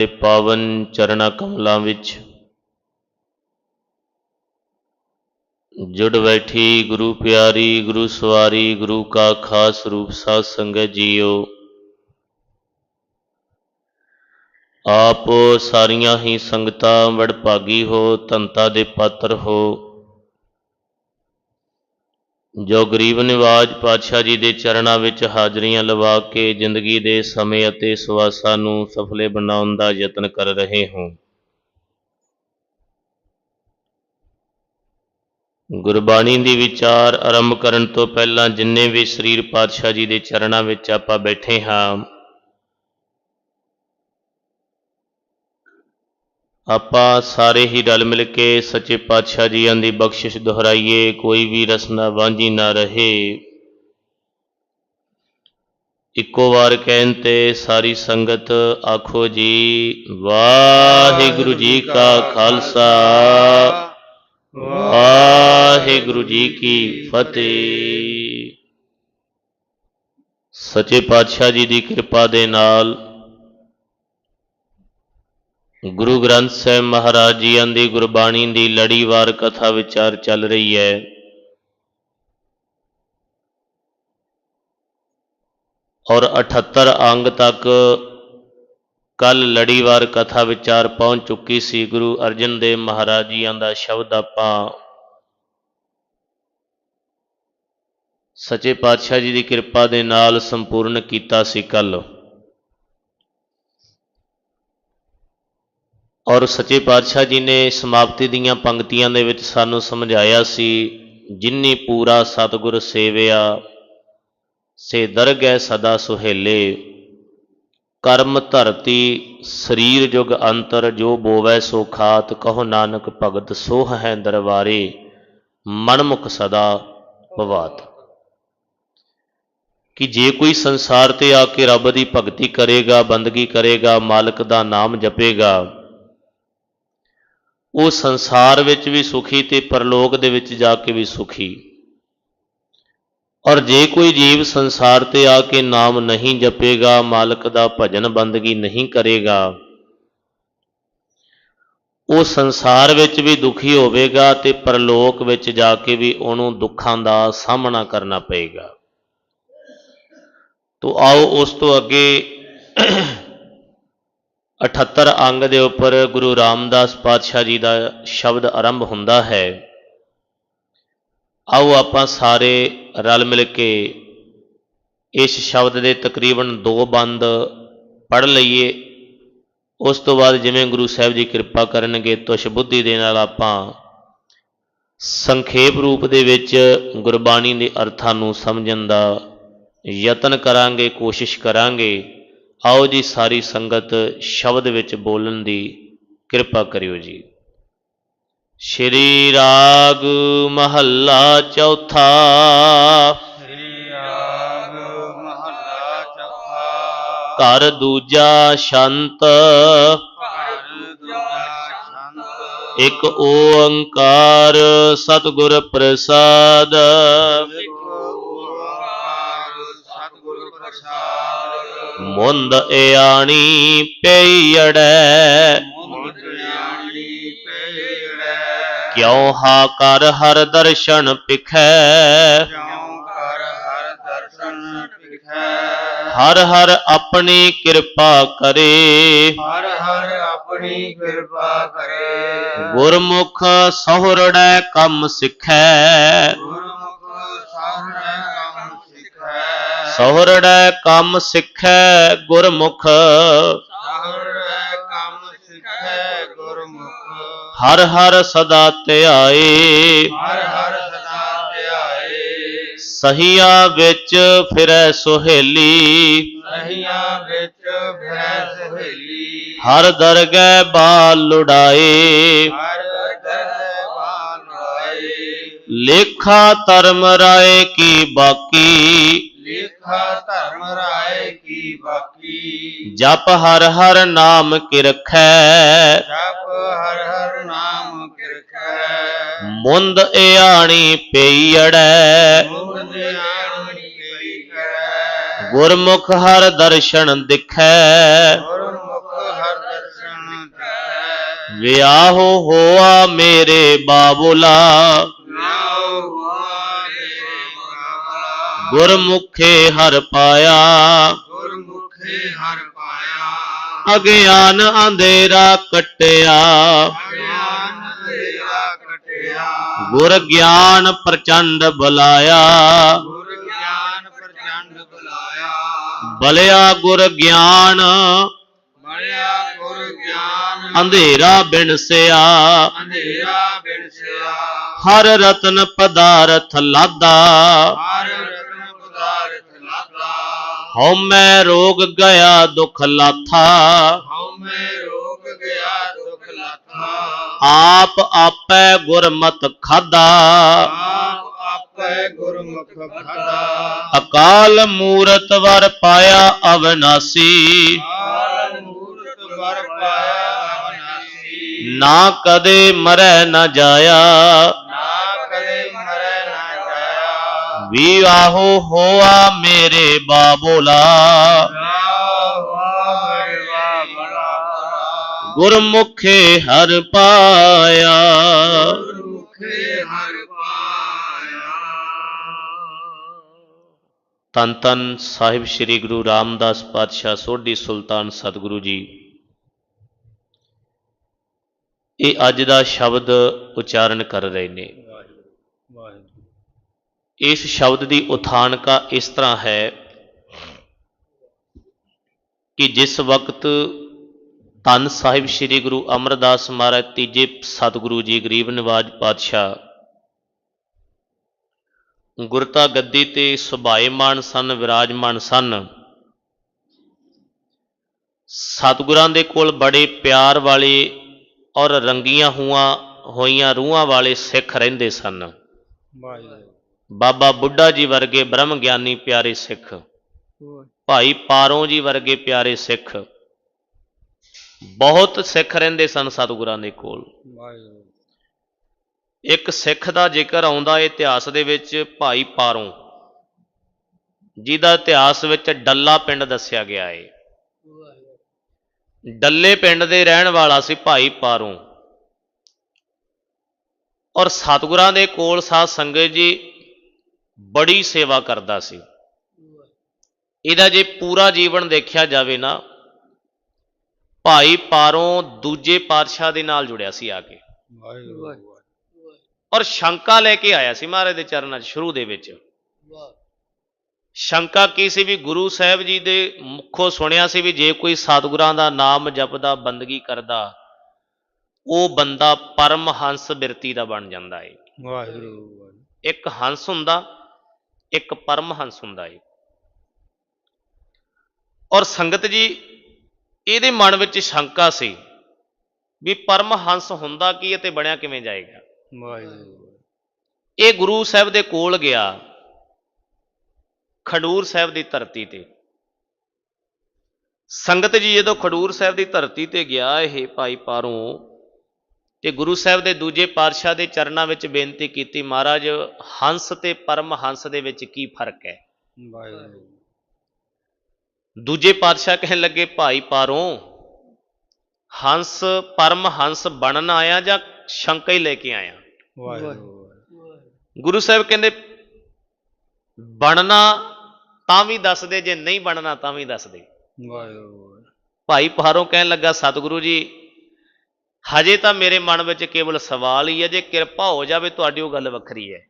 ਦੇ ਪਾਵਨ ਚਰਣਾ ਕਮਲਾਂ ਵਿੱਚ ਜੁੜ ਬੈਠੀ ਗੁਰੂ ਪਿਆਰੀ, ਗੁਰੂ ਸਵਾਰੀ, ਗੁਰੂ ਕਾ ਖਾਸ ਰੂਪ ਸਾਧ ਸੰਗਤ ਜੀਓ। ਆਪ ਸਾਰੀਆਂ ਹੀ ਸੰਗਤਾਂ ਵਡਭਾਗੀ ਹੋ ਧੰਤਾ ਦੇ ਪਾਤਰ ਹੋ। ਜੋ ਗਰੀਬ ਨਿਵਾਜ ਪਾਤਸ਼ਾਹ ਜੀ ਦੇ ਚਰਨਾਂ ਵਿੱਚ ਹਾਜ਼ਰੀਆਂ ਲਵਾ ਕੇ ਜ਼ਿੰਦਗੀ ਦੇ ਸਮੇਂ ਅਤੇ ਸਵਾਸਾਂ ਨੂੰ ਸਫਲੇ ਬਣਾਉਣ ਦਾ ਯਤਨ ਕਰ ਰਹੇ ਹੋ। ਗੁਰਬਾਣੀ ਦੀ ਵਿਚਾਰ ਆਰੰਭ ਕਰਨ ਤੋਂ ਪਹਿਲਾਂ ਜਿੰਨੇ ਵੀ ਸਰੀਰ ਪਾਤਸ਼ਾਹ ਜੀ ਦੇ ਚਰਨਾਂ ਵਿੱਚ ਆਪਾਂ ਬੈਠੇ ਹਾਂ ਆਪਾਂ ਸਾਰੇ ਹੀ ਰਲ ਮਿਲ ਕੇ ਸੱਚੇ ਪਾਤਸ਼ਾਹ ਜੀਆਂ ਦੀ ਬਖਸ਼ਿਸ਼ ਦੁਹਰਾਈਏ, ਕੋਈ ਵੀ ਰਸਨਾ ਵਾਂਝੀ ਨਾ ਰਹੇ। ਇੱਕੋ ਵਾਰ ਕਹਿਣ ਤੇ ਸਾਰੀ ਸੰਗਤ ਆਖੋ ਜੀ, ਵਾਹਿਗੁਰੂ ਜੀ ਕਾ ਖਾਲਸਾ। ਵਾਹਿਗੁਰੂ ਜੀ ਕੀ ਫਤਿਹ। ਸੱਚੇ ਪਾਤਸ਼ਾਹ ਜੀ ਦੀ ਕਿਰਪਾ ਦੇ ਨਾਲ ਗੁਰੂ ਗ੍ਰੰਥ ਸਾਹਿਬ ਮਹਾਰਾਜ ਜੀਆਂ ਦੀ ਗੁਰਬਾਣੀ ਦੀ ਲੜੀਵਾਰ ਕਥਾ ਵਿਚਾਰ ਚੱਲ ਰਹੀ ਹੈ। ਔਰ 78 ਅੰਗ ਤੱਕ ਕੱਲ ਲੜੀਵਾਰ ਕਥਾ ਵਿਚਾਰ ਪਹੁੰਚ ਚੁੱਕੀ ਸੀ ਗੁਰੂ ਅਰਜਨ ਦੇਵ ਮਹਾਰਾਜ ਜੀਆਂ ਦਾ ਸ਼ਬਦ ਆਪਾਂ। ਸੱਚੇ ਪਾਤਸ਼ਾਹ ਜੀ ਦੀ ਕਿਰਪਾ ਦੇ ਨਾਲ ਸੰਪੂਰਨ ਕੀਤਾ ਸੀ ਕੱਲ ਔਰ ਸੱਚੇ ਪਾਤਸ਼ਾਹ ਜੀ ਨੇ ਸਮਾਪਤੀ ਦੀਆਂ ਪੰਕਤੀਆਂ ਦੇ ਵਿੱਚ ਸਾਨੂੰ ਸਮਝਾਇਆ ਸੀ, ਜਿਨੀ ਪੂਰਾ ਸਤਿਗੁਰ ਸੇਵਿਆ, ਸੇ ਦਰਗਹਿ ਸਦਾ ਸੁਹੇਲੇ। ਕਰਮ ਧਰਤੀ, ਸਰੀਰ ਜੁਗ ਅੰਤਰ, ਜੋ ਬੋਵੈ ਸੋ ਖਾਤ, ਕਹੋ ਨਾਨਕ ਭਗਤ, ਸੋਹ ਹੈ ਦਰਬਾਰੇ, ਮਨਮੁਖ ਸਦਾ ਭਵਾਤ। ਕਿ ਜੇ ਕੋਈ ਸੰਸਾਰ ਤੇ ਆ ਕੇ ਰੱਬ ਦੀ ਭਗਤੀ ਕਰੇਗਾ, ਬੰਦਗੀ ਕਰੇਗਾ, ਮਾਲਕ ਦਾ ਨਾਮ ਜਪੇਗਾ ਉਹ ਸੰਸਾਰ ਵਿੱਚ ਵੀ ਸੁਖੀ ਤੇ ਪਰਲੋਕ ਦੇ ਵਿੱਚ ਜਾ ਕੇ ਵੀ ਸੁਖੀ। ਔਰ ਜੇ ਕੋਈ ਜੀਵ ਸੰਸਾਰ ਤੇ ਆ ਕੇ ਨਾਮ ਨਹੀਂ ਜਪੇਗਾ, ਮਾਲਕ ਦਾ ਭਜਨ ਬੰਦਗੀ ਨਹੀਂ ਕਰੇਗਾ, ਉਹ ਸੰਸਾਰ ਵਿੱਚ ਵੀ ਦੁਖੀ ਹੋਵੇਗਾ ਤੇ ਪਰਲੋਕ ਵਿੱਚ ਜਾ ਕੇ ਵੀ ਉਹਨੂੰ ਦੁੱਖਾਂ ਦਾ ਸਾਹਮਣਾ ਕਰਨਾ ਪਏਗਾ। ਤੋ ਆਓ ਉਸ ਤੋਂ ਅੱਗੇ 78 ਅੰਗ ਦੇ ਉੱਪਰ ਗੁਰੂ ਰਾਮਦਾਸ ਪਾਤਸ਼ਾਹ ਜੀ ਦਾ ਸ਼ਬਦ ਆਰੰਭ ਹੁੰਦਾ ਹੈ। ਆਓ ਆਪਾਂ ਸਾਰੇ ਰਲ ਮਿਲ ਕੇ ਇਸ ਸ਼ਬਦ ਦੇ ਤਕਰੀਬਨ ਦੋ ਬੰਦ ਪੜ੍ਹ ਲਈਏ। ਉਸ ਤੋਂ ਬਾਅਦ ਜਿਵੇਂ ਗੁਰੂ ਸਾਹਿਬ ਜੀ ਕਿਰਪਾ ਕਰਨਗੇ, ਤੁਸ਼ ਬੁੱਧੀ ਦੇ ਨਾਲ ਆਪਾਂ ਸੰਖੇਪ ਰੂਪ ਦੇ ਵਿੱਚ ਗੁਰਬਾਣੀ ਦੇ ਅਰਥਾਂ ਨੂੰ ਸਮਝਣ ਦਾ ਯਤਨ ਕਰਾਂਗੇ, ਕੋਸ਼ਿਸ਼ ਕਰਾਂਗੇ। ਆਓ ਜੀ ਸਾਰੀ ਸੰਗਤ ਸ਼ਬਦ ਵਿੱਚ ਬੋਲਣ ਦੀ ਕਿਰਪਾ ਕਰਿਓ ਜੀ। ਸ਼੍ਰੀ ਰਾਗ ਮਹੱਲਾ ਚੌਥਾ। ਸ੍ਰੀ ਰਾਗ ਮਹੱਲਾ ਚੌਥਾ। ਘਰ ਦੂਜਾ ਸ਼ੰਤ। ਇੱਕ ਓੰਕਾਰ ਸਤਿਗੁਰ ਪ੍ਰਸਾਦ। ਮੁੰਦ ਗਿਆਨੀ ਪੇੜੈ ਕਿਉ ਹਾ ਕਰ ਹਰ ਦਰਸ਼ਨ ਪਿਖੈ। ਹਰ ਹਰ ਹਰ ਆਪਣੀ ਕਿਰਪਾ ਕਰੇ। ਹਰ ਹਰ ਆਪਣੀ ਕਿਰਪਾ ਕਰੇ। ਗੁਰਮੁਖ ਸਹੁਰੜੈ ਕੰਮ ਸਿੱਖੈ। ਗੁਰਮੁਖ ਸਾਹਰੈ ਕੰਮ ਸਿਖੈ ਸਹੁਰੜੈ ਕੰਮ ਸਿੱਖੈ ਗੁਰਮੁਖ। ਸਾਹਰੈ ਕੰਮ ਸਿਖੈ ਗੁਰਮੁਖ। ਹਰ ਹਰ ਸਦਾ ਧਿਆਏ। ਹਰ ਹਰ ਸਦਾ ਧਿਆਏ। ਸਹੀਆਂ ਵਿੱਚ ਫਿਰੈ ਸੁਹੇਲੀ। ਸਹੀਆਂ ਵਿੱਚ ਫਿਰੈ ਸਹੇਲੀ। ਹਰ ਦਰਗਹਿ ਬਾਲ ਲੁੜਾਏ ਹਰ ਲੇਖਾ ਧਰਮ ਰਾਏ ਕੀ ਬਾਕੀ। ਲੇਖਾ ਧਰਮ ਰਾਏ ਕੀ ਬਾਕੀ? ਜਪ ਹਰ ਹਰ ਨਾਮ ਕੀ ਰਖੈ ਜਪ ਹਰ ਹਰ ਨਾਮ ਕਿਰਖੈ। ਮੁੰਦ ਏਆਣੀ ਪਈੜੈ ਮੁਕਤ ਆਣੀ ਪਈ ਕਰੈ ਗੁਰਮੁਖ ਹਰ ਦਰਸ਼ਨ ਦਿਖੈ। ਗੁਰਮੁਖ ਹਰ ਦਰਸ਼ਨ ਪਿਖੈ ਵਿਆਹੋ ਹੋਆ ਮੇਰੇ ਬਾਬੁਲਾ। ਬਾਬਾ ਗੁਰਮੁਖੇ ਹਰ ਪਾਇਆ। ਗੁਰਮੁਖੇ ਹਰ ਪਾਇਆ। ਅਗਿਆਨ ਅੰਧੇਰਾ ਕਟਿਆ। ਗਿਆਨ ਤੇਰਾ ਕਟਿਆ। ਗੁਰ ਗਿਆਨ ਪ੍ਰਚੰਡ ਬੁਲਾਇਆ। ਗੁਰ ਗਿਆਨ ਪ੍ਰਚੰਡ ਬੁਲਾਇਆ। ਬਲਿਆ ਗੁਰ ਗਿਆਨ। ਮੜਿਆ ਗੁਰ ਗਿਆਨ। ਅੰਧੇਰਾ ਬਿਨਸਿਆ। ਅੰਧੇਰਾ ਬਿਨਸਿਆ। ਹਰ ਰਤਨ ਪਦਾਰਥ ਲਾਦਾ। ਹਰ ਹਉ ਮੈਂ ਰੋਗ ਗਿਆ ਦੁਖ ਲਾਥਾ। ਹਉ ਮੈਂ ਰੋਗ ਗਿਆ ਦੁਖ ਲਾਥਾ। ਆਪ ਆਪੈ ਗੁਰਮਤ ਖਾਦਾ ਆਪ ਆਪੇ ਗੁਰਮੁਖ ਖਾਦਾ ਅਕਾਲ ਮੂਰਤ ਵਰ ਪਾਇਆ ਅਵਨਾਸੀ। ਕਾਲ ਮੂਰਤ ਵਰ ਪਾਇਆ ਅਨਾਸੀ ਨਾ ਕਦੇ ਮਰੈ ਨ ਜਾਇਆ। ਜਾਇਆ ਵੀ ਆਹੋ ਹੋਆ ਮੇਰੇ ਬਾਬੋਲਾ। ਰਾਹ ਤਨ ਤਨ ਸਾਹਿਬ ਸ੍ਰੀ ਗੁਰੂ ਰਾਮਦਾਸ ਪਾਤਸ਼ਾਹ ਸੋਢੀ ਸੁਲਤਾਨ ਸਤਿਗੁਰੂ ਜੀ। ਇਹ ਅੱਜ ਦਾ ਸ਼ਬਦ ਉਚਾਰਨ ਕਰ ਰਹੇ ਨੇ। ਇਸ ਸ਼ਬਦ ਦੀ ਉਥਾਨਕਾ ਇਸ ਤਰ੍ਹਾਂ ਹੈ ਕਿ ਜਿਸ ਵਕਤ ਤਨ ਸਾਹਿਬ ਸ੍ਰੀ ਗੁਰੂ ਅਮਰਦਾਸ ਮਹਾਰਾਜ ਤੀਜੇ ਸਤਿਗੁਰੂ ਜੀ ਗਰੀਬ ਨਿਵਾਜ ਪਾਤਸ਼ਾਹ ਗੁਰਤਾ ਗੱਦੀ ਤੇ ਸੁਭਾਏਮਾਨ ਸਨ, ਵਿਰਾਜਮਾਨ ਸਨ। ਸਤਿਗੁਰਾਂ ਦੇ ਕੋਲ ਬੜੇ ਪਿਆਰ ਵਾਲੇ ਔਰ ਰੰਗੀਆਂ ਹੋਆਂ ਹੋਈਆਂ ਰੂਹਾਂ ਵਾਲੇ ਸਿੱਖ ਰਹਿੰਦੇ ਸਨ। ਬਾਬਾ ਬੁੱਢਾ ਜੀ ਵਰਗੇ ਬ੍ਰਹਮ ਗਿਆਨੀ ਪਿਆਰੇ ਸਿੱਖ ਭਾਈ ਪਾਰੋਂ ਜੀ ਵਰਗੇ ਪਿਆਰੇ ਸਿੱਖ ਬਹੁਤ ਸਿੱਖ ਰਹਿੰਦੇ ਸਨ ਸਤਿਗੁਰਾਂ ਦੇ ਕੋਲ। ਇੱਕ ਸਿੱਖ ਦਾ ਜ਼ਿਕਰ ਆਉਂਦਾ ਹੈ ਇਤਿਹਾਸ ਦੇ ਵਿੱਚ ਭਾਈ ਪਾਰੋਂ ਜਿਹਦਾ ਇਤਿਹਾਸ ਵਿੱਚ ਡੱਲਾ ਪਿੰਡ ਦੱਸਿਆ ਗਿਆ ਹੈ ਡੱਲੇ ਪਿੰਡ ਦੇ ਰਹਿਣ ਵਾਲਾ ਸੀ ਭਾਈ ਪਾਰੋਂ। ਔਰ ਸਤਿਗੁਰਾਂ ਦੇ ਕੋਲ ਸਾਧ ਸੰਗਤ ਜੀ ਬੜੀ ਸੇਵਾ ਕਰਦਾ ਸੀ। ਇਹਦਾ ਜੇ ਪੂਰਾ ਜੀਵਨ ਦੇਖਿਆ ਜਾਵੇ ਨਾ ਭਾਈ ਪਾਰੋਂ ਦੂਜੇ ਪਾਤਸ਼ਾਹ ਦੇ ਨਾਲ ਜੁੜਿਆ ਸੀ ਆ ਕੇ। ਔਰ ਸ਼ੰਕਾ ਲੈ ਕੇ ਆਇਆ ਸੀ ਮਹਾਰਾਜ ਦੇ ਚਰਨਾਂ 'ਚ ਸ਼ੁਰੂ ਦੇ ਵਿੱਚ। ਸ਼ੰਕਾ ਕੀ ਸੀ ਵੀ ਗੁਰੂ ਸਾਹਿਬ ਜੀ ਦੇ ਮੁਖੋਂ ਸੁਣਿਆ ਸੀ ਵੀ ਜੇ ਕੋਈ ਸਤਿਗੁਰਾਂ ਦਾ ਨਾਮ ਜਪਦਾ ਬੰਦਗੀ ਕਰਦਾ ਉਹ ਬੰਦਾ ਪਰਮਹੰਸ ਬਿਰਤੀ ਦਾ ਬਣ ਜਾਂਦਾ ਏ। ਇੱਕ ਹੰਸ ਹੁੰਦਾ ਇੱਕ ਪਰਮਹੰਸ ਹੁੰਦਾ ਏ। ਔਰ ਸੰਗਤ ਜੀ ਇਹਦੇ ਮਨ ਵਿੱਚ ਸ਼ੰਕਾ ਸੀ ਵੀ ਪਰਮਹੰਸ ਹੁੰਦਾ ਕੀ ਅਤੇ ਬਣਿਆ ਕਿਵੇਂ ਜਾਏਗਾ? ਇਹ ਗੁਰੂ ਸਾਹਿਬ ਦੇ ਕੋਲ ਗਿਆ ਖਡੂਰ ਸਾਹਿਬ ਦੀ ਧਰਤੀ ਤੇ। ਸੰਗਤ ਜੀ ਜਦੋਂ ਖਡੂਰ ਸਾਹਿਬ ਦੀ ਧਰਤੀ ਤੇ ਗਿਆ ਇਹ ਭਾਈ ਪਾਰੋਂ ਤੇ ਗੁਰੂ ਸਾਹਿਬ ਦੇ ਦੂਜੇ ਪਾਤਸ਼ਾਹ ਦੇ ਚਰਨਾਂ ਵਿੱਚ ਬੇਨਤੀ ਕੀਤੀ ਮਹਾਰਾਜ ਹੰਸ ਤੇ ਪਰਮਹੰਸ ਦੇ ਵਿੱਚ ਕੀ ਫ਼ਰਕ ਹੈ? ਦੂਜੇ ਪਾਤਸ਼ਾਹ ਕਹਿਣ ਲੱਗੇ ਭਾਈ ਪਾਰੋਂ ਹੰਸ ਪਰਮਹੰਸ ਬਣਨ ਆਇਆ ਜਾਂ ਸ਼ੰਕਾ ਹੀ ਲੈ ਕੇ ਆਇਆ? ਗੁਰੂ ਸਾਹਿਬ ਕਹਿੰਦੇ ਬਣਨਾ ਤਾਂ ਵੀ ਦੱਸ ਦੇ ਜੇ ਨਹੀਂ ਬਣਨਾ ਤਾਂ ਵੀ ਦੱਸ ਦੇ ਭਾਈ ਪਾਰੋਂ ਕਹਿਣ ਲੱਗਾ ਸਤਿਗੁਰੂ ਜੀ ਹਜੇ ਤਾਂ ਮੇਰੇ ਮਨ ਵਿੱਚ ਕੇਵਲ ਸਵਾਲ ਹੀ ਹੈ, ਜੇ ਕਿਰਪਾ ਹੋ ਜਾਵੇ ਤੁਹਾਡੀ ਉਹ ਗੱਲ ਵੱਖਰੀ ਹੈ।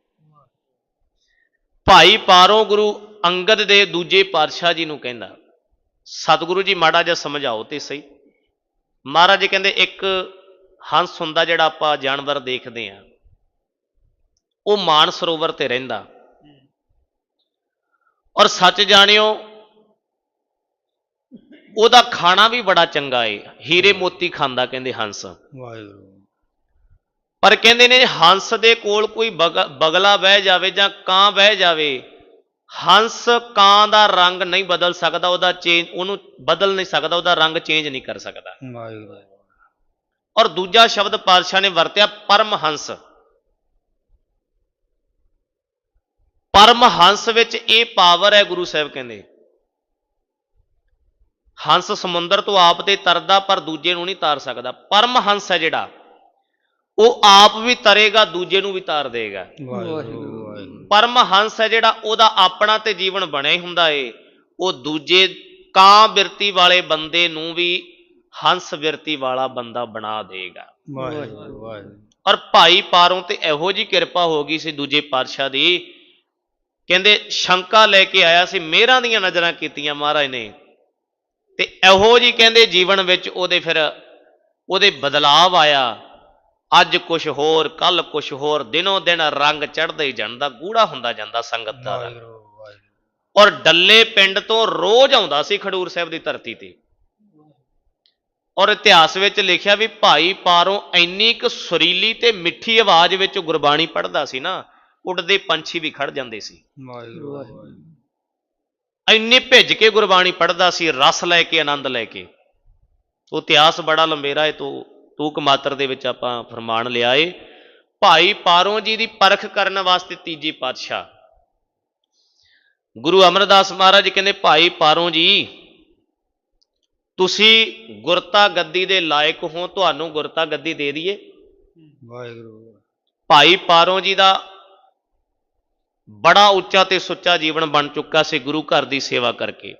ਭਾਈ ਪਾਰੋਂ ਗੁਰੂ ਅੰਗਦ ਦੇ ਦੂਜੇ ਪਾਤਸ਼ਾਹ ਜੀ ਨੂੰ ਕਹਿੰਦਾ, ਸਤਿਗੁਰੂ ਜੀ, ਮਾੜਾ ਜਿਹਾ ਸਮਝਾਓ ਤੇ ਸਹੀ। ਮਹਾਰਾਜ ਜੀ ਕਹਿੰਦੇ, ਇੱਕ ਹੰਸ ਹੁੰਦਾ ਜਿਹੜਾ ਆਪਾਂ ਜਾਨਵਰ ਦੇਖਦੇ ਆ ਉਹ ਮਾਨ ਸਰੋਵਰ ਤੇ ਰਹਿੰਦਾ। ਔਰ ਸੱਚ ਜਾਣਿਓ ਉਹਦਾ ਖਾਣਾ ਵੀ ਬੜਾ ਚੰਗਾ ਏ। ਹੀਰੇ ਮੋਤੀ ਖਾਂਦਾ ਕਹਿੰਦੇ ਹੰਸ। ਪਰ ਕਹਿੰਦੇ ਨੇ ਹੰਸ ਦੇ ਕੋਲ ਕੋਈ ਬਗ- ਬਗਲਾ ਬਹਿ ਜਾਵੇ ਜਾਂ ਕਾਂ ਬਹਿ ਜਾਵੇ ਹੰਸ ਕਾਂ ਦਾ ਰੰਗ ਨਹੀਂ ਬਦਲ ਸਕਦਾ ਉਹਦਾ ਚੇਂਜ ਉਹਨੂੰ ਬਦਲ ਨਹੀਂ ਸਕਦਾ ਉਹਦਾ ਰੰਗ ਚੇਂਜ ਨਹੀਂ ਕਰ ਸਕਦਾ। ਔਰ ਦੂਜਾ ਸ਼ਬਦ ਪਾਤਸ਼ਾਹ ਨੇ ਵਰਤਿਆ ਪਰਮਹੰਸ ਪਰਮਹੰਸ ਵਿੱਚ ਇਹ ਪਾਵਰ ਹੈ ਗੁਰੂ ਸਾਹਿਬ ਕਹਿੰਦੇ। ਹੰਸ ਸਮੁੰਦਰ ਤੋਂ ਆਪ ਤੇ ਤਰਦਾ ਪਰ ਦੂਜੇ ਨੂੰ ਨਹੀਂ ਤਾਰ ਸਕਦਾ। ਪਰਮ ਹੰਸ ਹੈ ਜਿਹੜਾ ਉਹ ਆਪ ਵੀ ਤਰੇਗਾ ਦੂਜੇ ਨੂੰ ਵੀ ਤਾਰ ਦੇਗਾ। ਪਰਮ ਹੰਸ ਹੈ ਜਿਹੜਾ ਉਹਦਾ ਆਪਣਾ ਤੇ ਜੀਵਨ ਬਣਿਆ ਹੀ ਹੁੰਦਾ ਏ। ਉਹ ਦੂਜੇ ਕਾਂ ਬਿਰਤੀ ਵਾਲੇ ਬੰਦੇ ਨੂੰ ਵੀ ਹੰਸ ਬਿਰਤੀ ਵਾਲਾ ਬੰਦਾ ਬਣਾ ਦੇਗਾ। ਔਰ ਭਾਈ ਪਾਰੋਂ ਤੇ ਇਹੋ ਜੀ ਕਿਰਪਾ ਹੋ ਗਈ ਸੀ ਦੂਜੇ ਪਾਤਸ਼ਾਹ ਦੀ। ਕਹਿੰਦੇ ਸ਼ੰਕਾ ਲੈ ਕੇ ਆਇਆ ਸੀ ਮਿਹਰਾਂ ਦੀਆਂ ਨਜ਼ਰਾਂ ਕੀਤੀਆਂ ਮਹਾਰਾਜ ਨੇ। ਤੇ ਇਹੋ ਜੀ ਕਹਿੰਦੇ ਜੀਵਨ ਵਿੱਚ ਉਹਦੇ ਫਿਰ ਉਹਦੇ ਬਦਲਾਵ ਆਇਆ। ਅੱਜ ਕੁਝ ਹੋਰ ਕੱਲ ਕੁਝ ਹੋਰ ਦਿਨੋਂ ਦਿਨ ਰੰਗ ਚੜ੍ਹਦਾ ਹੀ ਜਾਂਦਾ ਗੂੜਾ ਹੁੰਦਾ ਜਾਂਦਾ ਸੰਗਤ ਦਾ ਔਰ ਡੱਲੇ ਪਿੰਡ ਤੋਂ ਰੋਜ਼ ਆਉਂਦਾ ਸੀ ਖਡੂਰ ਸਾਹਿਬ ਦੀ ਧਰਤੀ ਤੇ। ਔਰ ਇਤਿਹਾਸ ਵਿੱਚ ਲਿਖਿਆ ਵੀ ਭਾਈ ਪਾਰੋਂ ਇੰਨੀ ਕੁ ਸੁਰੀਲੀ ਤੇ ਮਿੱਠੀ ਆਵਾਜ਼ ਵਿੱਚ ਗੁਰਬਾਣੀ ਪੜ੍ਹਦਾ ਸੀ ਨਾ ਉੱਡਦੇ ਪੰਛੀ ਵੀ ਖੜ ਜਾਂਦੇ ਸੀ। ਵਾਹਿਗੁਰੂ ਵਾਹਿਗੁਰੂ। ਇੰਨੇ ਭਿੱਜ ਕੇ ਗੁਰਬਾਣੀ ਪੜ੍ਹਦਾ ਸੀ ਰਸ ਲੈ ਕੇ ਆਨੰਦ ਲੈ ਕੇ। ਉਹ ਇਤਿਹਾਸ ਬੜਾ ਲੰਬੇਰਾ ਹੈ ਤੂੰ ਤੂਕ ਮਾਤਰ ਦੇ ਵਿੱਚ ਆਪਾਂ ਫਰਮਾਨ ਲਿਆ ਏ। ਭਾਈ ਪਾਰੋਂ ਜੀ ਦੀ ਪਰਖ ਕਰਨ ਵਾਸਤੇ ਤੀਜੀ ਪਾਤਸ਼ਾਹ। ਗੁਰੂ ਅਮਰਦਾਸ ਮਹਾਰਾਜ ਕਹਿੰਦੇ ਭਾਈ ਪਾਰੋਂ ਜੀ ਤੁਸੀਂ ਗੁਰਤਾ ਗੱਦੀ ਦੇ ਲਾਇਕ ਹੋ ਤੁਹਾਨੂੰ ਗੁਰਤਾ ਗੱਦੀ ਦੇ ਦਈਏ? ਵਾਹਿਗੁਰੂ। ਭਾਈ ਪਾਰੋਂ ਜੀ ਦਾ ਬੜਾ ਉੱਚਾ ਤੇ ਸੁੱਚਾ ਜੀਵਨ ਬਣ ਚੁੱਕਾ ਸੀ ਗੁਰੂ ਘਰ ਦੀ ਸੇਵਾ ਕਰਕੇ।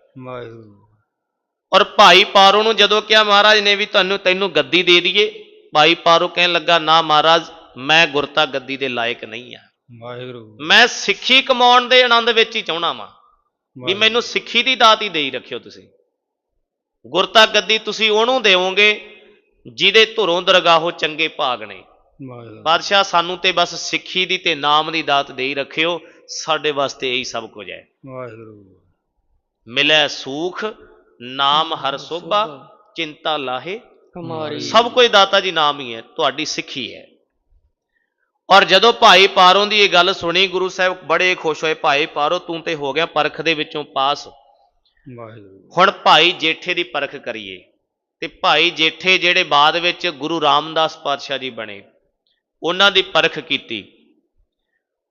ਔਰ ਭਾਈ ਪਾਰੋ ਨੂੰ ਜਦੋਂ ਕਿਹਾ ਮਹਾਰਾਜ ਨੇ ਵੀ ਤੁਹਾਨੂੰ ਤੈਨੂੰ ਗੱਦੀ ਦੇ ਦਈਏ। ਭਾਈ ਪਾਰੋ ਕਹਿਣ ਲੱਗਾ ਨਾ ਮਹਾਰਾਜ ਮੈਂ ਗੁਰਤਾ ਗੱਦੀ ਦੇ ਲਾਇਕ ਨਹੀਂ ਆ। ਵਾਹਿਗੁਰੂ। ਮੈਂ ਸਿੱਖੀ ਕਮਾਉਣ ਦੇ ਆਨੰਦ ਵਿੱਚ ਹੀ ਚਾਹਣਾ ਵਾਂ ਵੀ ਮੈਨੂੰ ਸਿੱਖੀ ਦੀ ਦਾਤ ਹੀ ਦੇਈ ਰੱਖਿਓ ਤੁਸੀਂ। ਗੁਰਤਾ ਗੱਦੀ ਤੁਸੀਂ ਉਹਨੂੰ ਦੇਵੋਗੇ ਜਿਹਦੇ ਧੁਰੋਂ ਦਰਗਾਹੋਂ ਚੰਗੇ ਭਾਗ ਨੇ। ਵਾਹਿਗੁਰੂ। ਬਾਦਸ਼ਾਹ ਸਾਨੂੰ ਤੇ ਬਸ ਸਿੱਖੀ ਦੀ ਤੇ ਨਾਮ ਦੀ ਦਾਤ ਦੇਈ ਰੱਖਿਓ। ਸਾਡੇ ਵਾਸਤੇ ਇਹੀ ਸਭ ਕੁਝ ਹੈ। ਵਾਹਿਗੁਰੂ। ਮਿਲੈ ਸੂਖ ਨਾਮ ਹਰ ਸੋਭਾ। ਚਿੰਤਾ ਲਾਹੇ। ਹਮਾਰੀ। ਸਭ ਕੁਝ ਦਾਤਾ ਜੀ ਨਾਮ ਹੀ ਹੈ ਤੁਹਾਡੀ ਸਿੱਖੀ ਹੈ। ਔਰ ਜਦੋਂ ਭਾਈ ਪਾਰੋਂ ਦੀ ਇਹ ਗੱਲ ਸੁਣੀ ਗੁਰੂ ਸਾਹਿਬ ਬੜੇ ਖੁਸ਼ ਹੋਏ ਭਾਈ ਪਾਰੋ ਤੂੰ ਤੇ ਹੋ ਗਿਆ ਪਰਖ ਦੇ ਵਿੱਚੋਂ ਪਾਸ। ਵਾਹਿਗੁਰੂ। ਹੁਣ ਭਾਈ ਜੇਠੇ ਦੀ ਪਰਖ ਕਰੀਏ ਤੇ ਭਾਈ ਜੇਠੇ ਜਿਹੜੇ ਬਾਅਦ ਵਿੱਚ ਗੁਰੂ ਰਾਮਦਾਸ ਪਾਤਸ਼ਾਹ ਜੀ ਬਣੇ ਉਹਨਾਂ ਦੀ ਪਰਖ ਕੀਤੀ।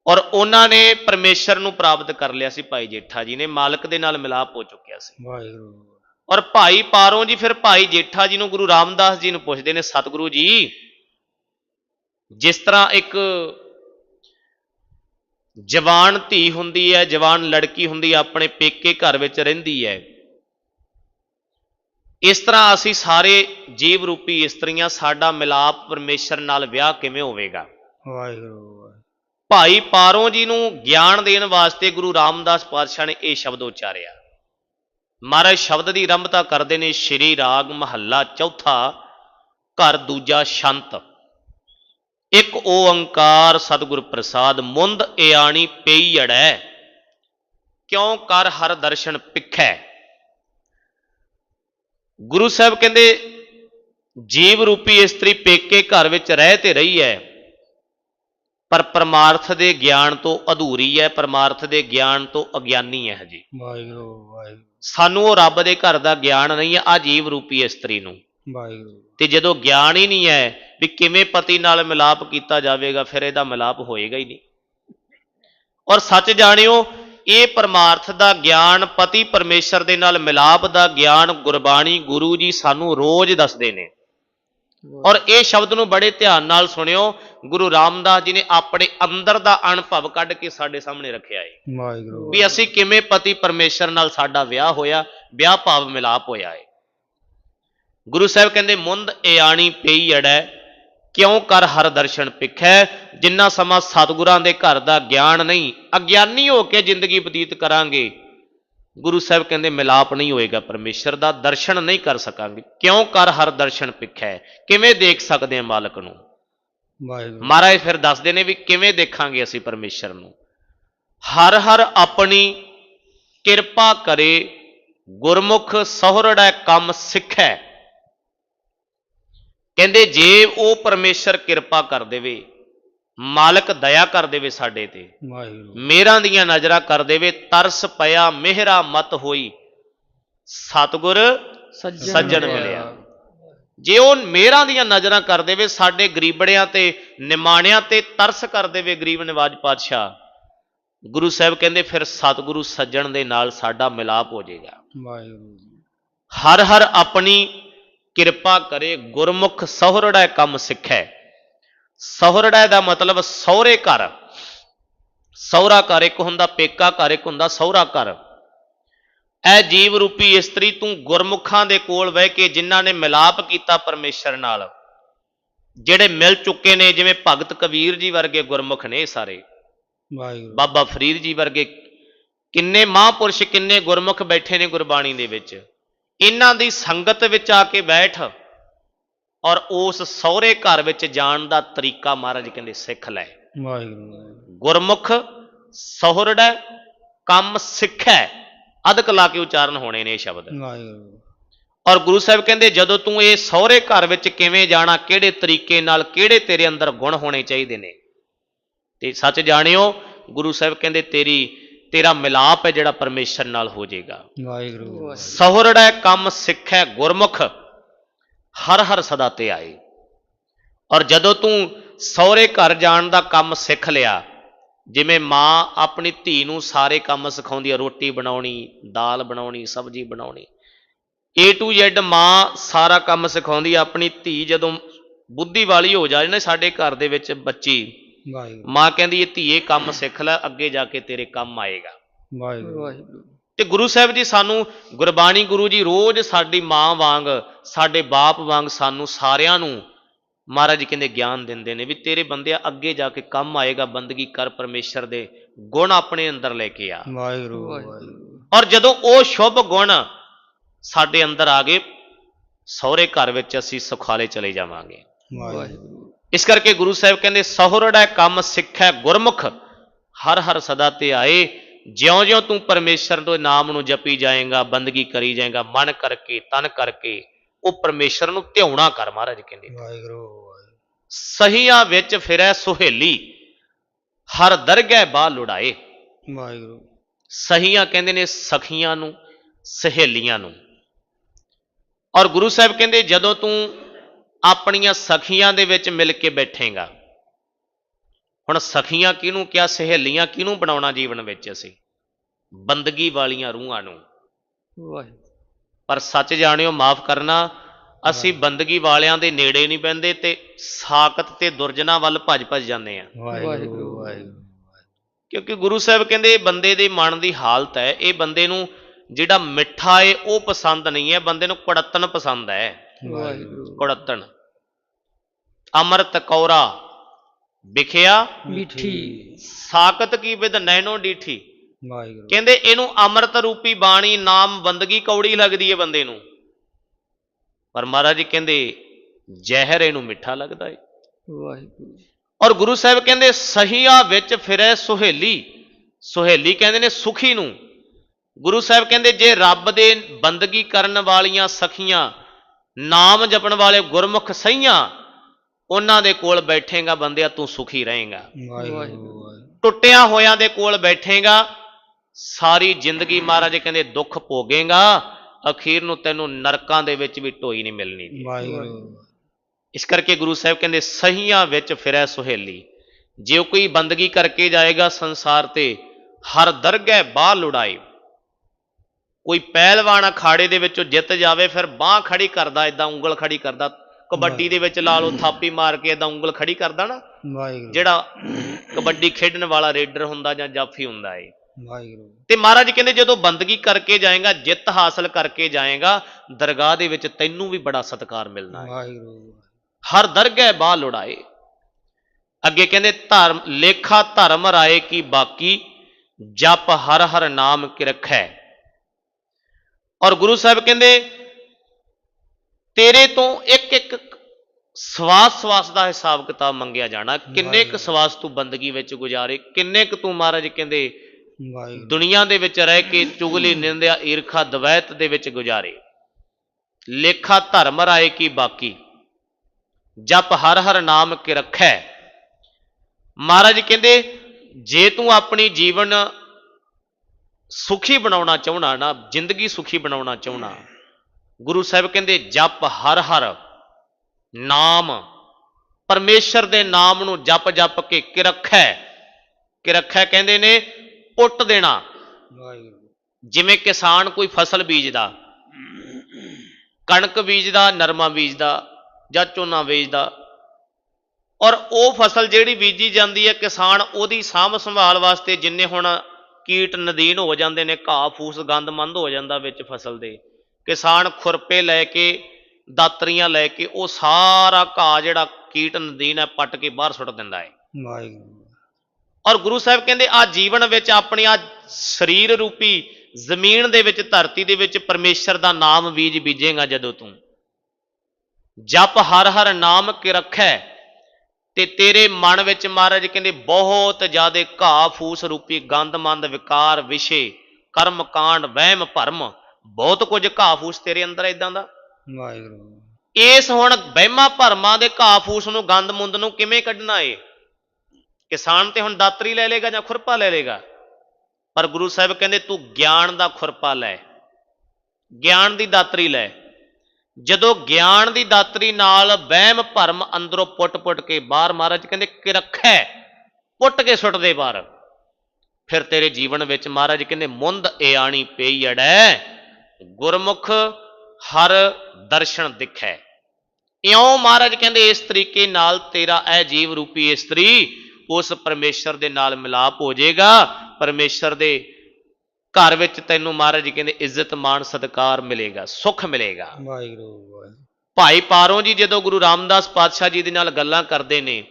ਔਰ ਉਹਨਾਂ ਨੇ ਪਰਮੇਸ਼ਰ ਨੂੰ ਪ੍ਰਾਪਤ ਕਰ ਲਿਆ ਸੀ ਭਾਈ ਜੇਠਾ ਜੀ ਨੇ ਮਾਲਕ ਦੇ ਨਾਲ ਮਿਲਾਪ ਹੋ ਚੁੱਕਿਆ ਸੀ। ਵਾਹਿਗੁਰੂ। ਔਰ ਭਾਈ ਪਾਰੋਂ ਜੀ ਫਿਰ ਭਾਈ ਜੇਠਾ ਜੀ ਨੂੰ ਗੁਰੂ ਰਾਮਦਾਸ ਜੀ ਨੂੰ ਪੁੱਛਦੇ ਨੇ ਸਤਿਗੁਰੂ ਜੀ ਜਿਸ ਤਰ੍ਹਾਂ ਇੱਕ ਜਵਾਨ ਧੀ ਹੁੰਦੀ ਹੈ ਜਵਾਨ ਲੜਕੀ ਹੁੰਦੀ ਹੈ ਆਪਣੇ ਪੇਕੇ ਘਰ ਵਿੱਚ ਰਹਿੰਦੀ ਹੈ ਇਸ ਤਰ੍ਹਾਂ ਅਸੀਂ ਸਾਰੇ ਜੀਵ ਰੂਪੀ ਇਸਤਰੀਆਂ ਸਾਡਾ ਮਿਲਾਪ ਪਰਮੇਸ਼ਰ ਨਾਲ ਵਿਆਹ ਕਿਵੇਂ ਹੋਵੇਗਾ? ਵਾਹਿਗੁਰੂ। ਭਾਈ ਪਾਰੋਂ ਜੀ ਨੂੰ ਗਿਆਨ ਦੇਣ ਵਾਸਤੇ ਗੁਰੂ ਰਾਮਦਾਸ ਪਾਤਸ਼ਾਹ ਨੇ ਇਹ ਸ਼ਬਦ ਉਚਾਰਿਆ। ਮਹਾਰਾਜ ਸ਼ਬਦ ਦੀ ਆਰੰਭਤਾ ਕਰਦੇ ਨੇ ਸ਼੍ਰੀ ਰਾਗ ਮਹੱਲਾ ਚੌਥਾ, ਘਰ ਦੂਜਾ ਸ਼ੰਤ। ਇੱਕ ਓੰਕਾਰ ਸਤਿਗੁਰ ਪ੍ਰਸਾਦ, ਮੁੰਦ ਇਆਣੀ ਪਈ ਅੜੈ। ਕਿਉਂ ਕਰ ਹਰ ਦਰਸ਼ਨ ਪਿਖੈ? ਗੁਰੂ ਸਾਹਿਬ ਕਹਿੰਦੇ, ਜੀਵ ਰੂਪੀ ਇਸਤਰੀ ਪੇਕੇ ਘਰ ਵਿੱਚ ਰਹਿ ਤੇ ਰਹੀ ਹੈ ਪਰ ਪਰਮਾਰਥ ਦੇ ਗਿਆਨ ਤੋਂ ਅਧੂਰੀ ਹੈ ਪਰਮਾਰਥ ਦੇ ਗਿਆਨ ਤੋਂ ਅਗਿਆਨੀ ਹੈ ਹਜੇ। ਵਾਹਿਗੁਰੂ ਵਾਹਿਗੁਰੂ। ਸਾਨੂੰ ਉਹ ਰੱਬ ਦੇ ਘਰ ਦਾ ਗਿਆਨ ਨਹੀਂ ਹੈ ਆ ਜੀਵ ਰੂਪੀ ਇਸਤਰੀ ਨੂੰ। ਵਾਹਿਗੁਰੂ। ਤੇ ਜਦੋਂ ਗਿਆਨ ਹੀ ਨਹੀਂ ਹੈ ਵੀ ਕਿਵੇਂ ਪਤੀ ਨਾਲ ਮਿਲਾਪ ਕੀਤਾ ਜਾਵੇਗਾ ਫਿਰ ਇਹਦਾ ਮਿਲਾਪ ਹੋਏਗਾ ਹੀ ਨਹੀਂ। ਔਰ ਸੱਚ ਜਾਣਿਓ ਇਹ ਪਰਮਾਰਥ ਦਾ ਗਿਆਨ ਪਤੀ ਪਰਮੇਸ਼ਰ ਦੇ ਨਾਲ ਮਿਲਾਪ ਦਾ ਗਿਆਨ ਗੁਰਬਾਣੀ ਗੁਰੂ ਜੀ ਸਾਨੂੰ ਰੋਜ਼ ਦੱਸਦੇ ਨੇ। ਔਰ ਇਹ ਸ਼ਬਦ ਨੂੰ ਬੜੇ ਧਿਆਨ ਨਾਲ ਸੁਣਿਓ ਗੁਰੂ ਰਾਮਦਾਸ ਜੀ ਨੇ ਆਪਣੇ ਅੰਦਰ ਦਾ ਅਨੁਭਵ ਕੱਢ ਕੇ ਸਾਡੇ ਸਾਹਮਣੇ ਰੱਖਿਆ ਹੈ ਵਾਹਿਗੁਰੂ। ਵੀ ਅਸੀਂ ਕਿਵੇਂ ਪਤੀ ਪਰਮੇਸ਼ਰ ਨਾਲ ਸਾਡਾ ਵਿਆਹ ਹੋਇਆ ਵਿਆਹ ਭਾਵ ਮਿਲਾਪ ਹੋਇਆ ਹੈ ਗੁਰੂ ਸਾਹਿਬ ਕਹਿੰਦੇ ਮੁੰਦ ਇਆਣੀ ਪਈ ਅੜੈ ਕਿਉਂ ਕਰ ਹਰ ਦਰਸ਼ਨ ਪਿਖੈ? ਜਿੰਨਾ ਸਮਾਂ ਸਤਿਗੁਰਾਂ ਦੇ ਘਰ ਦਾ ਗਿਆਨ ਨਹੀਂ ਅਗਿਆਨੀ ਹੋ ਕੇ ਜ਼ਿੰਦਗੀ ਬਤੀਤ ਕਰਾਂਗੇ। ਗੁਰੂ ਸਾਹਿਬ ਕਹਿੰਦੇ ਮਿਲਾਪ ਨਹੀਂ ਹੋਏਗਾ ਪਰਮੇਸ਼ਰ ਦਾ ਦਰਸ਼ਨ ਨਹੀਂ ਕਰ ਸਕਾਂਗੇ। ਕਿਉਂ ਕਰ ਹਰ ਦਰਸ਼ਨ ਪਿਖੈ ਕਿਵੇਂ ਦੇਖ ਸਕਦੇ ਹਾਂ ਮਾਲਕ ਨੂੰ? ਵਾਹਿਗੁਰੂ। ਮਹਾਰਾਜ ਫਿਰ ਦੱਸਦੇ ਨੇ ਵੀ ਕਿਵੇਂ ਦੇਖਾਂਗੇ ਅਸੀਂ ਪਰਮੇਸ਼ਰ ਨੂੰ। ਹਰ ਹਰ ਆਪਣੀ ਕਿਰਪਾ ਕਰੇ ਗੁਰਮੁਖ ਸਹੁਰੜਾ ਕੰਮ ਸਿੱਖੈ। ਕਹਿੰਦੇ ਜੇ ਉਹ ਪਰਮੇਸ਼ਰ ਕਿਰਪਾ ਕਰ ਦੇਵੇ ਮਾਲਕ ਦਇਆ ਕਰ ਦੇਵੇ ਸਾਡੇ ਤੇ। ਵਾਹਿਗੁਰੂ। ਮੇਰਾਂ ਦੀਆਂ ਨਜ਼ਰਾਂ ਕਰ ਦੇਵੇ ਤਰਸ ਪਿਆ ਮਿਹਰਾ ਮਤ ਹੋਈ। ਸਤਿਗੁਰ ਸੱਜਣ ਮਿਲਿਆ। ਜੇ ਉਹ ਮੇਰਾਂ ਦੀਆਂ ਨਜ਼ਰਾਂ ਕਰ ਦੇਵੇ ਸਾਡੇ ਗਰੀਬੜਿਆਂ ਤੇ ਨਿਮਾਣਿਆਂ ਤੇ ਤਰਸ ਕਰ ਦੇਵੇ ਗਰੀਬ ਨਿਵਾਜ ਪਾਤਸ਼ਾਹ। ਗੁਰੂ ਸਾਹਿਬ ਕਹਿੰਦੇ ਫਿਰ ਸਤਿਗੁਰੂ ਸੱਜਣ ਦੇ ਨਾਲ ਸਾਡਾ ਮਿਲਾਪ ਹੋ ਜਾਏਗਾ। ਵਾਹਿਗੁਰੂ ਹਰ ਹਰ ਆਪਣੀ ਕਿਰਪਾ ਕਰੇ ਗੁਰਮੁਖ ਸਹੁਰੜਾ ਕੰਮ ਸਿੱਖੈ। ਸਹੁਰੜਾ ਦਾ ਮਤਲਬ ਸਹੁਰੇ ਘਰ। ਸਹੁਰਾ ਘਰ ਇੱਕ ਹੁੰਦਾ ਪੇਕਾ ਘਰ ਇੱਕ ਹੁੰਦਾ ਸਹੁਰਾ ਘਰ। ਐ ਜੀਵ ਰੂਪੀ ਇਸਤਰੀ ਤੂੰ ਗੁਰਮੁਖਾਂ ਦੇ ਕੋਲ ਬਹਿ ਕੇ ਜਿਨ੍ਹਾਂ ਨੇ ਮਿਲਾਪ ਕੀਤਾ ਪਰਮੇਸ਼ਰ ਨਾਲ ਜਿਹੜੇ ਮਿਲ ਚੁੱਕੇ ਨੇ ਜਿਵੇਂ ਭਗਤ ਕਬੀਰ ਜੀ ਵਰਗੇ ਗੁਰਮੁਖ ਨੇ ਸਾਰੇ। ਵਾਹਿਗੁਰੂ। ਬਾਬਾ ਫਰੀਦ ਜੀ ਵਰਗੇ ਕਿੰਨੇ ਮਹਾਂਪੁਰਸ਼ ਕਿੰਨੇ ਗੁਰਮੁਖ ਬੈਠੇ ਨੇ ਗੁਰਬਾਣੀ ਦੇ ਵਿੱਚ। ਇਹਨਾਂ ਦੀ ਸੰਗਤ ਵਿੱਚ ਆ ਕੇ ਬੈਠ ਔਰ ਉਸ ਸਹੁਰੇ ਘਰ ਵਿੱਚ ਜਾਣ ਦਾ ਤਰੀਕਾ ਮਹਾਰਾਜ ਕਹਿੰਦੇ ਸਿੱਖ ਲੈ। ਵਾਹਿਗੁਰੂ। ਗੁਰਮੁਖ ਸਹੁਰੜਾ ਕੰਮ ਸਿੱਖੈ ਅਦਕ ਲਾ ਕੇ ਉਚਾਰਨ ਹੋਣੇ ਨੇ ਇਹ ਸ਼ਬਦ। ਵਾਹਿਗੁਰੂ। ਔਰ ਗੁਰੂ ਸਾਹਿਬ ਕਹਿੰਦੇ ਜਦੋਂ ਤੂੰ ਇਹ ਸਹੁਰੇ ਘਰ ਵਿੱਚ ਕਿਵੇਂ ਜਾਣਾ ਕਿਹੜੇ ਤਰੀਕੇ ਨਾਲ ਕਿਹੜੇ ਤੇਰੇ ਅੰਦਰ ਗੁਣ ਹੋਣੇ ਚਾਹੀਦੇ ਨੇ? ਤੇ ਸੱਚ ਜਾਣਿਓ ਗੁਰੂ ਸਾਹਿਬ ਕਹਿੰਦੇ ਤੇਰੀ ਤੇਰਾ ਮਿਲਾਪ ਹੈ ਜਿਹੜਾ ਪਰਮੇਸ਼ਰ ਨਾਲ ਹੋ ਜਾਏਗਾ। ਵਾਹਿਗੁਰੂ। ਸਹੁਰੜਾ ਕੰਮ ਸਿੱਖੈ ਗੁਰਮੁਖ ਹਰ ਹਰ ਸਦਾ ਤੇ ਆਏ। ਔਰ ਜਦੋਂ ਤੂੰ ਸਹੁਰੇ ਘਰ ਜਾਣ ਦਾ ਕੰਮ ਸਿੱਖ ਲਿਆ ਜਿਵੇਂ ਮਾਂ ਆਪਣੀ ਧੀ ਨੂੰ ਸਾਰੇ ਕੰਮ ਸਿਖਾਉਂਦੀ ਹੈ ਰੋਟੀ ਬਣਾਉਣੀ ਦਾਲ ਬਣਾਉਣੀ ਸਬਜ਼ੀ ਬਣਾਉਣੀ A to Z ਮਾਂ ਸਾਰਾ ਕੰਮ ਸਿਖਾਉਂਦੀ ਹੈ ਆਪਣੀ ਧੀ ਜਦੋਂ ਬੁੱਧੀ ਵਾਲੀ ਹੋ ਜਾਏ ਨਾ ਸਾਡੇ ਘਰ ਦੇ ਵਿੱਚ ਬੱਚੀ ਵਾਹਿਗੁਰੂ। ਮਾਂ ਕਹਿੰਦੀ ਇਹ ਧੀਏ ਕੰਮ ਸਿੱਖ ਲੈ ਅੱਗੇ ਜਾ ਕੇ ਤੇਰੇ ਕੰਮ ਆਏਗਾ। ਵਾਹਿਗੁਰੂ। ਤੇ ਗੁਰੂ ਸਾਹਿਬ ਜੀ ਸਾਨੂੰ ਗੁਰਬਾਣੀ ਗੁਰੂ ਜੀ ਰੋਜ਼ ਸਾਡੀ ਮਾਂ ਵਾਂਗ ਸਾਡੇ ਬਾਪ ਵਾਂਗ ਸਾਨੂੰ ਸਾਰਿਆਂ ਨੂੰ ਮਹਾਰਾਜ ਕਹਿੰਦੇ ਗਿਆਨ ਦਿੰਦੇ ਨੇ ਵੀ ਤੇਰੇ ਬੰਦਿਆ ਅੱਗੇ ਜਾ ਕੇ ਕੰਮ ਆਏਗਾ ਬੰਦਗੀ ਕਰ ਪਰਮੇਸ਼ਰ ਦੇ ਗੁਣ ਆਪਣੇ ਅੰਦਰ ਲੈ ਕੇ ਆ। ਵਾਹਿਗੁਰੂ ਵਾਹਿਗੁਰੂ। ਔਰ ਜਦੋਂ ਉਹ ਸ਼ੁਭ ਗੁਣ ਸਾਡੇ ਅੰਦਰ ਆ ਗਏ ਸਹੁਰੇ ਘਰ ਵਿੱਚ ਅਸੀਂ ਸੁਖਾਲੇ ਚਲੇ ਜਾਵਾਂਗੇ। ਵਾਹਿਗੁਰੂ। ਇਸ ਕਰਕੇ ਗੁਰੂ ਸਾਹਿਬ ਕਹਿੰਦੇ ਸਹੁਰੜਾ ਕੰਮ ਸਿੱਖੈ ਗੁਰਮੁਖ ਹਰ ਹਰ ਸਦਾ ਤੇ ਆਏ। ਜਿਉਂ-ਜਿਉਂ ਤੂੰ ਪਰਮੇਸ਼ਰ ਦੇ ਨਾਮ ਨੂੰ ਜਪੀ ਜਾਏਗਾ ਬੰਦਗੀ ਕਰੀ ਜਾਏਗਾ ਮਨ ਕਰਕੇ ਤਨ ਕਰਕੇ ਉਹ ਪਰਮੇਸ਼ਰ ਨੂੰ ਧਿਆਉਣਾ ਕਰ ਮਹਾਰਾਜ ਕਹਿੰਦੇ ਵਾਹਿਗੁਰੂ ਵਾਹਿਗੁਰੂ। ਸਹੀਆਂ ਵਿੱਚ ਫਿਰੈ ਸੁਹੇਲੀ ਹਰ ਦਰਗਹਿ ਬਾ ਲੁੜਾਏ। ਵਾਹਿਗੁਰੂ। ਸਹੀਆਂ ਕਹਿੰਦੇ ਨੇ ਸਖੀਆਂ ਨੂੰ ਸਹੇਲੀਆਂ ਨੂੰ। ਔਰ ਗੁਰੂ ਸਾਹਿਬ ਕਹਿੰਦੇ ਜਦੋਂ ਤੂੰ ਆਪਣੀਆਂ ਸਖੀਆਂ ਦੇ ਵਿੱਚ ਮਿਲ ਕੇ ਬੈਠੇਗਾ ਹੁਣ ਸਖੀਆਂ ਕਿਹਨੂੰ ਕਿਹਾ ਸਹੇਲੀਆਂ ਕਿਹਨੂੰ ਬਣਾਉਣਾ ਜੀਵਨ ਵਿੱਚ ਅਸੀਂ? ਬੰਦਗੀ ਵਾਲੀਆਂ ਰੂਹਾਂ ਨੂੰ। ਪਰ ਸੱਚ ਜਾਣਿਓ ਮਾਫ ਕਰਨਾ ਅਸੀਂ ਬੰਦਗੀ ਵਾਲਿਆਂ ਦੇ ਨੇੜੇ ਨਹੀਂ ਬੈੰਦੇ ਤੇ ਸਾਖਤ ਤੇ ਦੁਰਜਨਾ ਵੱਲ ਭੱਜ ਭੱਜ ਜਾਂਦੇ ਆ ਵਾਹਿਗੁਰੂ ਵਾਹਿਗੁਰੂ। ਕਿਉਂਕਿ ਗੁਰੂ ਸਾਹਿਬ ਕਹਿੰਦੇ ਇਹ ਬੰਦੇ ਦੇ ਮਨ ਦੀ ਹਾਲਤ ਹੈ ਇਹ ਬੰਦੇ ਨੂੰ ਜਿਹੜਾ ਮਿੱਠਾ ਏ ਉਹ ਪਸੰਦ ਨਹੀਂ ਹੈ ਬੰਦੇ ਨੂੰ ਕੁੜੱਤਣ ਪਸੰਦ ਹੈ। ਵਾਹਿਗੁਰੂ। ਕੁੜੱਤਣ। ਅਮਰਤ ਕੌਰਾ ਵਿਖਿਆ ਮਿੱਠੀ। ਸਾਕਤ ਕੀ ਵਿਦ ਨੈਣੋ ਡੀਠੀ। ਵਾਹਿਗੁਰੂ। ਕਹਿੰਦੇ ਇਹਨੂੰ ਅਮਰਤ ਰੂਪੀ ਬਾਣੀ ਨਾਮ ਬੰਦਗੀ ਕੌੜੀ ਲੱਗਦੀ ਹੈ ਬੰਦੇ ਨੂੰ। ਪਰ ਮਹਾਰਾਜ ਜੀ ਕਹਿੰਦੇ ਜ਼ਹਿਰ ਇਹਨੂੰ ਮਿੱਠਾ ਲੱਗਦਾ ਹੈ ਵਾਹਿਗੁਰੂ ਔਰ ਗੁਰੂ ਸਾਹਿਬ ਕਹਿੰਦੇ ਸਹੀਆਂ ਵਿੱਚ ਫਿਰੈ ਸੁਹੇਲੀ। ਸੁਹੇਲੀ ਕਹਿੰਦੇ ਨੇ ਸੁਖੀ ਨੂੰ। ਗੁਰੂ ਸਾਹਿਬ ਕਹਿੰਦੇ ਜੇ ਰੱਬ ਦੇ ਬੰਦਗੀ ਕਰਨ ਵਾਲੀਆਂ ਸਖੀਆਂ ਨਾਮ ਜਪਣ ਵਾਲੇ ਗੁਰਮੁਖ ਸਹੀਆਂ ਉਹਨਾਂ ਦੇ ਕੋਲ ਬੈਠੇਗਾ ਬੰਦਿਆ ਤੂੰ ਸੁਖੀ ਰਹੇਗਾ। ਟੁੱਟਿਆਂ ਹੋਇਆਂ ਦੇ ਕੋਲ ਬੈਠੇਗਾ ਸਾਰੀ ਜ਼ਿੰਦਗੀ ਮਹਾਰਾਜ ਕਹਿੰਦੇ ਦੁੱਖ ਭੋਗੇਗਾ ਅਖੀਰ ਨੂੰ ਤੈਨੂੰ ਨਰਕਾਂ ਦੇ ਵਿੱਚ ਵੀ ਢੋਈ ਨਹੀਂ ਮਿਲਣੀ। ਵਾਹਿਗੁਰੂ। ਇਸ ਕਰਕੇ ਗੁਰੂ ਸਾਹਿਬ ਕਹਿੰਦੇ ਸਹੀਆਂ ਵਿੱਚ ਫਿਰੈ ਸੁਹੇਲੀ। ਜੇ ਕੋਈ ਬੰਦਗੀ ਕਰਕੇ ਜਾਏਗਾ ਸੰਸਾਰ ਤੇ ਹਰ ਦਰਗਹਿ ਬਾਹ ਲੁੜਾਏ। ਕੋਈ ਪਹਿਲਵਾਨ ਅਖਾੜੇ ਦੇ ਵਿੱਚੋਂ ਜਿੱਤ ਜਾਵੇ ਫਿਰ ਬਾਹ ਖੜੀ ਕਰਦਾ ਇਦਾਂ ਉਂਗਲ ਖੜੀ ਕਰਦਾ ਕਬੱਡੀ ਦੇ ਵਿੱਚ ਲਾ ਲਓ ਥਾਪੀ ਮਾਰ ਕੇ ਇਦਾਂ ਉਂਗਲ ਖੜੀ ਕਰਦਾ ਨਾ ਵਾਹਿਗੁਰੂ। ਜਿਹੜਾ ਕਬੱਡੀ ਖੇਡਣ ਵਾਲਾ ਰੇਡਰ ਹੁੰਦਾ ਜਾਂ ਜਾਫੀ ਹੁੰਦਾ ਏ। ਵਾਹਿਗੁਰੂ। ਤੇ ਮਹਾਰਾਜ ਕਹਿੰਦੇ ਜਦੋਂ ਬੰਦਗੀ ਕਰਕੇ ਜਾਏਗਾ ਜਿੱਤ ਹਾਸਲ ਕਰਕੇ ਜਾਏਗਾ ਦਰਗਾਹ ਦੇ ਵਿੱਚ ਤੈਨੂੰ ਵੀ ਬੜਾ ਸਤਿਕਾਰ ਮਿਲਣਾ ਹੈ ਵਾਹਿਗੁਰੂ। ਹਰ ਦਰਗਹਿ ਬਾਹ ਲੁੜਾਏ। ਅੱਗੇ ਕਹਿੰਦੇ ਧਰਮ ਲੇਖਾ ਧਰਮ ਰਾਏ ਕੀ ਬਾਕੀ ਜਪ ਹਰ ਹਰ ਨਾਮ ਕਿ ਰੱਖੈ। ਔਰ ਗੁਰੂ ਸਾਹਿਬ ਕਹਿੰਦੇ ਤੇਰੇ ਤੋਂ ਇੱਕ ਇੱਕ ਸਵਾਸ ਸਵਾਸ ਦਾ ਹਿਸਾਬ ਕਿਤਾਬ ਮੰਗਿਆ ਜਾਣਾ। ਕਿੰਨੇ ਕੁ ਸਵਾਸ ਤੂੰ ਬੰਦਗੀ ਵਿੱਚ ਗੁਜ਼ਾਰੇ? ਕਿੰਨੇ ਕੁ ਤੂੰ ਮਹਾਰਾਜ ਕਹਿੰਦੇ ਦੁਨੀਆ ਦੇ ਵਿੱਚ ਰਹਿ ਕੇ ਚੁਗਲੀ ਨਿੰਦਿਆ ਈਰਖਾ ਦਵੈਤ ਦੇ ਵਿੱਚ ਗੁਜ਼ਾਰੇ। ਲੇਖਾ ਧਰਮ ਰਾਏ ਕੀ ਬਾਕੀ? ਜਪ ਹਰ ਹਰ ਨਾਮ ਕਿ ਰੱਖੈ। ਮਹਾਰਾਜ ਕਹਿੰਦੇ ਜੇ ਤੂੰ ਆਪਣੀ ਜੀਵਨ ਸੁਖੀ ਬਣਾਉਣਾ ਚਾਹਣਾ ਨਾ ਜ਼ਿੰਦਗੀ ਸੁਖੀ ਬਣਾਉਣਾ ਚਾਹਣਾ ਗੁਰੂ ਸਾਹਿਬ ਕਹਿੰਦੇ ਜਪ ਹਰ ਹਰ ਨਾਮ ਪਰਮੇਸ਼ਰ ਦੇ ਨਾਮ ਨੂੰ ਜਪ ਜਪ ਕੇ ਕਿ ਰੱਖੈ? ਕਿ ਰੱਖੈ ਕਹਿੰਦੇ ਨੇ ਪੁੱਟ ਦੇਣਾ। ਜਿਵੇਂ ਕਿਸਾਨ ਕੋਈ ਫਸਲ ਬੀਜਦਾ ਕਣਕ ਬੀਜਦਾ ਨਰਮਾ ਬੀਜਦਾ ਜਾਂ ਝੋਨਾ ਬੀਜਦਾ ਔਰ ਉਹ ਫਸਲ ਜਿਹੜੀ ਬੀਜੀ ਜਾਂਦੀ ਹੈ ਕਿਸਾਨ ਉਹਦੀ ਸਾਂਭ ਸੰਭਾਲ ਵਾਸਤੇ ਜਿੰਨੇ ਹੁਣ ਕੀਟ ਨਦੀਨ ਹੋ ਜਾਂਦੇ ਨੇ ਘਾਹ ਫੂਸ ਗੰਦਮੰਦ ਹੋ ਜਾਂਦਾ ਵਿੱਚ ਫਸਲ ਦੇ ਕਿਸਾਨ ਖੁਰਪੇ ਲੈ ਕੇ ਦਾਤਰੀਆਂ ਲੈ ਕੇ ਉਹ ਸਾਰਾ ਘਾਹ ਜਿਹੜਾ ਕੀਟ ਨਦੀਨ ਹੈ ਪੱਟ ਕੇ ਬਾਹਰ ਸੁੱਟ ਦਿੰਦਾ ਹੈ। ਵਾਹਿਗੁਰੂ। ਔਰ ਗੁਰੂ ਸਾਹਿਬ ਕਹਿੰਦੇ ਆ ਜੀਵਨ ਵਿੱਚ ਆਪਣੀ ਆ ਸਰੀਰ ਰੂਪੀ ਜ਼ਮੀਨ ਦੇ ਵਿੱਚ ਧਰਤੀ ਦੇ ਵਿੱਚ ਪਰਮੇਸ਼ਰ ਦਾ ਨਾਮ ਬੀਜ ਬੀਜੇਗਾ ਜਦੋਂ ਤੂੰ। ਜਪ ਹਰ ਹਰ ਨਾਮ ਕੇ ਰੱਖੈ ਤੇ ਤੇਰੇ ਮਨ ਵਿੱਚ ਮਹਾਰਾਜ ਕਹਿੰਦੇ ਬਹੁਤ ਜ਼ਿਆਦੇ ਘਾਹ ਫੂਸ ਰੂਪੀ ਗੰਦਮੰਦ ਵਿਕਾਰ ਵਿਸ਼ੇ ਕਰਮ ਕਾਂਡ ਵਹਿਮ ਭਰਮ ਬਹੁਤ ਕੁਝ ਘਾਹ ਫੂਸ ਤੇਰੇ ਅੰਦਰ ਇਦਾਂ ਦਾ। ਵਾਹਿਗੁਰੂ। ਇਸ ਹੁਣ ਵਹਿਮਾਂ ਭਰਮਾਂ ਦੇ ਘਾਹ ਫੂਸ ਨੂੰ ਗੰਦ ਮੁੰਦ ਨੂੰ ਕਿਵੇਂ ਕੱਢਣਾ ਏ? ਕਿਸਾਨ ਤੇ ਹੁਣ ਦਾਤਰੀ ਲੈ ਲੇਗਾ ਜਾਂ ਖੁਰਪਾ ਲੈ ਲੇਗਾ? ਪਰ ਗੁਰੂ ਸਾਹਿਬ ਕਹਿੰਦੇ ਤੂੰ ਗਿਆਨ ਦਾ ਖੁਰਪਾ ਲੈ। ਗਿਆਨ ਦੀ ਦਾਤਰੀ ਲੈ। ਜਦੋਂ ਗਿਆਨ ਦੀ ਦਾਤਰੀ ਨਾਲ ਵਹਿਮ ਭਰਮ ਅੰਦਰੋਂ ਪੁੱਟ-ਪੁੱਟ ਕੇ ਬਾਹਰ ਮਹਾਰਾਜ ਕਹਿੰਦੇ ਕਿ ਰੱਖੈ? ਪੁੱਟ ਕੇ ਸੁੱਟ ਦੇ ਬਾਹਰ। ਫਿਰ ਤੇਰੇ ਜੀਵਨ ਵਿੱਚ ਮਹਾਰਾਜ ਕਹਿੰਦੇ ਮੁੰਦ ਏਆਣੀ ਪਈ ਅੜੈ। ਗੁਰਮੁਖ ਹਰ ਦਰਸ਼ਨ ਦਿਖੈ। ਇਉਂ ਮਹਾਰਾਜ ਕਹਿੰਦੇ ਇਸ ਤਰੀਕੇ ਨਾਲ ਤੇਰਾ ਇਹ ਜੀਵ ਰੂਪੀ ਇਸਤਰੀ ਉਸ ਪਰਮੇਸ਼ਰ ਦੇ ਨਾਲ ਮਿਲਾਪ ਹੋ ਜਾਏਗਾ। ਪਰਮੇਸ਼ਰ ਦੇ ਘਰ ਵਿੱਚ ਤੈਨੂੰ ਮਹਾਰਾਜ ਜੀ ਕਹਿੰਦੇ ਇੱਜ਼ਤ ਮਾਣ ਸਤਿਕਾਰ ਮਿਲੇਗਾ ਸੁੱਖ ਮਿਲੇਗਾ। ਵਾਹਿਗੁਰੂ ਵਾਹਿਗੁਰੂ। ਭਾਈ ਪਾਰੋਂ ਜੀ ਜਦੋਂ ਗੁਰੂ ਰਾਮਦਾਸ ਪਾਤਸ਼ਾਹ ਜੀ ਦੇ ਨਾਲ ਗੱਲਾਂ ਕਰਦੇ ਨੇ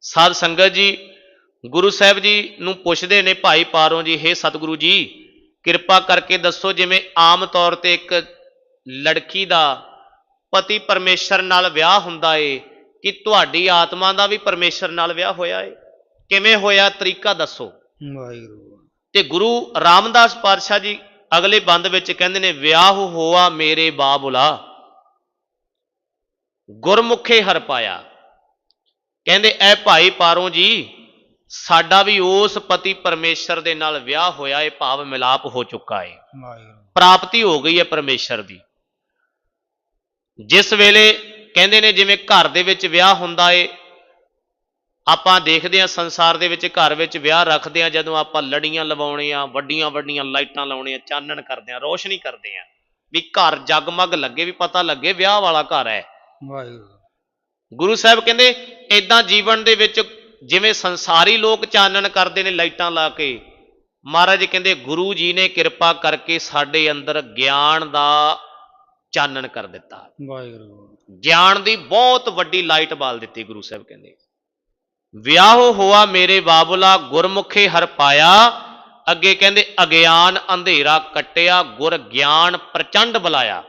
ਸਾਧ ਸੰਗਤ ਜੀ ਗੁਰੂ ਸਾਹਿਬ ਜੀ ਨੂੰ ਪੁੱਛਦੇ ਨੇ ਭਾਈ ਪਾਰੋਂ ਜੀ ਹੇ ਸਤਿਗੁਰੂ ਜੀ ਕਿਰਪਾ ਕਰਕੇ ਦੱਸੋ ਜਿਵੇਂ ਆਮ ਤੌਰ ਤੇ ਇੱਕ ਲੜਕੀ ਦਾ ਪਤੀ ਪਰਮੇਸ਼ਰ ਨਾਲ ਵਿਆਹ ਹੁੰਦਾ ਏ ਕਿ ਤੁਹਾਡੀ ਆਤਮਾ ਦਾ ਵੀ ਪਰਮੇਸ਼ਰ ਨਾਲ ਵਿਆਹ ਹੋਇਆ ਏ? ਕਿਵੇਂ ਹੋਇਆ? ਤਰੀਕਾ ਦੱਸੋ। ਵਾਹਿਗੁਰੂ। ਤੇ ਗੁਰੂ ਰਾਮਦਾਸ ਪਾਤਸ਼ਾਹ ਜੀ ਅਗਲੇ ਬੰਦ ਵਿੱਚ ਕਹਿੰਦੇ ਨੇ ਵਿਆਹ ਹੋਆ ਮੇਰੇ ਬਾਬੁਲਾ ਗੁਰਮੁਖੇ ਹਰ ਪਾਇਆ। ਕਹਿੰਦੇ ਐ ਭਾਈ ਪਾਰੋਂ ਜੀ ਸਾਡਾ ਵੀ ਉਸ ਪਤੀ ਪਰਮੇਸ਼ਰ ਦੇ ਨਾਲ ਵਿਆਹ ਹੋਇਆ ਏ ਭਾਵ ਮਿਲਾਪ ਹੋ ਚੁੱਕਾ ਏ। ਵਾਹਿਗੁਰੂ। ਪ੍ਰਾਪਤੀ ਹੋ ਗਈ ਹੈ ਪਰਮੇਸ਼ਰ ਦੀ। ਜਿਸ ਵੇਲੇ ਕਹਿੰਦੇ ਨੇ ਜਿਵੇਂ ਘਰ ਦੇ ਵਿੱਚ ਵਿਆਹ ਹੁੰਦਾ ਏ ਆਪਾਂ ਦੇਖਦੇ ਹਾਂ ਸੰਸਾਰ ਦੇ ਵਿੱਚ ਘਰ ਵਿੱਚ ਵਿਆਹ ਰੱਖਦੇ ਹਾਂ ਜਦੋਂ ਆਪਾਂ ਲੜੀਆਂ ਲਵਾਉਣੇ ਆ ਵੱਡੀਆਂ ਵੱਡੀਆਂ ਲਾਈਟਾਂ ਲਾਉਣੇ ਆ ਚਾਨਣ ਕਰਦੇ ਆ ਰੋਸ਼ਨੀ ਕਰਦੇ ਆ ਵੀ ਘਰ ਜਗਮਗ ਲੱਗੇ ਵੀ ਪਤਾ ਲੱਗੇ ਵਿਆਹ ਵਾਲਾ ਘਰ ਹੈ। ਵਾਹਿਗੁਰੂ। ਗੁਰੂ ਸਾਹਿਬ ਕਹਿੰਦੇ ਇਦਾਂ ਜੀਵਨ ਦੇ ਵਿੱਚ ਜਿਵੇਂ ਸੰਸਾਰੀ ਲੋਕ ਚਾਨਣ ਕਰਦੇ ਨੇ ਲਾਈਟਾਂ ਲਾ ਕੇ ਮਹਾਰਾਜ ਕਹਿੰਦੇ ਗੁਰੂ ਜੀ ਨੇ ਕਿਰਪਾ ਕਰਕੇ ਸਾਡੇ ਅੰਦਰ ਗਿਆਨ ਦਾ ਚਾਨਣ ਕਰ ਦਿੱਤਾ। ਵਾਹਿਗੁਰੂ। ਗਿਆਨ ਦੀ ਬਹੁਤ ਵੱਡੀ ਲਾਈਟ ਬਾਲ ਦਿੱਤੀ ਗੁਰੂ ਸਾਹਿਬ ਕਹਿੰਦੇ। ਵਿਆਹ ਹੋਆ ਮੇਰੇ ਬਾਬੁਲਾ ਗੁਰਮੁਖੇ ਹਰ ਪਾਇਆ। ਅੱਗੇ ਕਹਿੰਦੇ ਅਗਿਆਨ ਅੰਧੇਰਾ ਕੱਟਿਆ ਗੁਰ ਗਿਆਨ ਪ੍ਰਚੰਡ ਬੁਲਾਇਆ।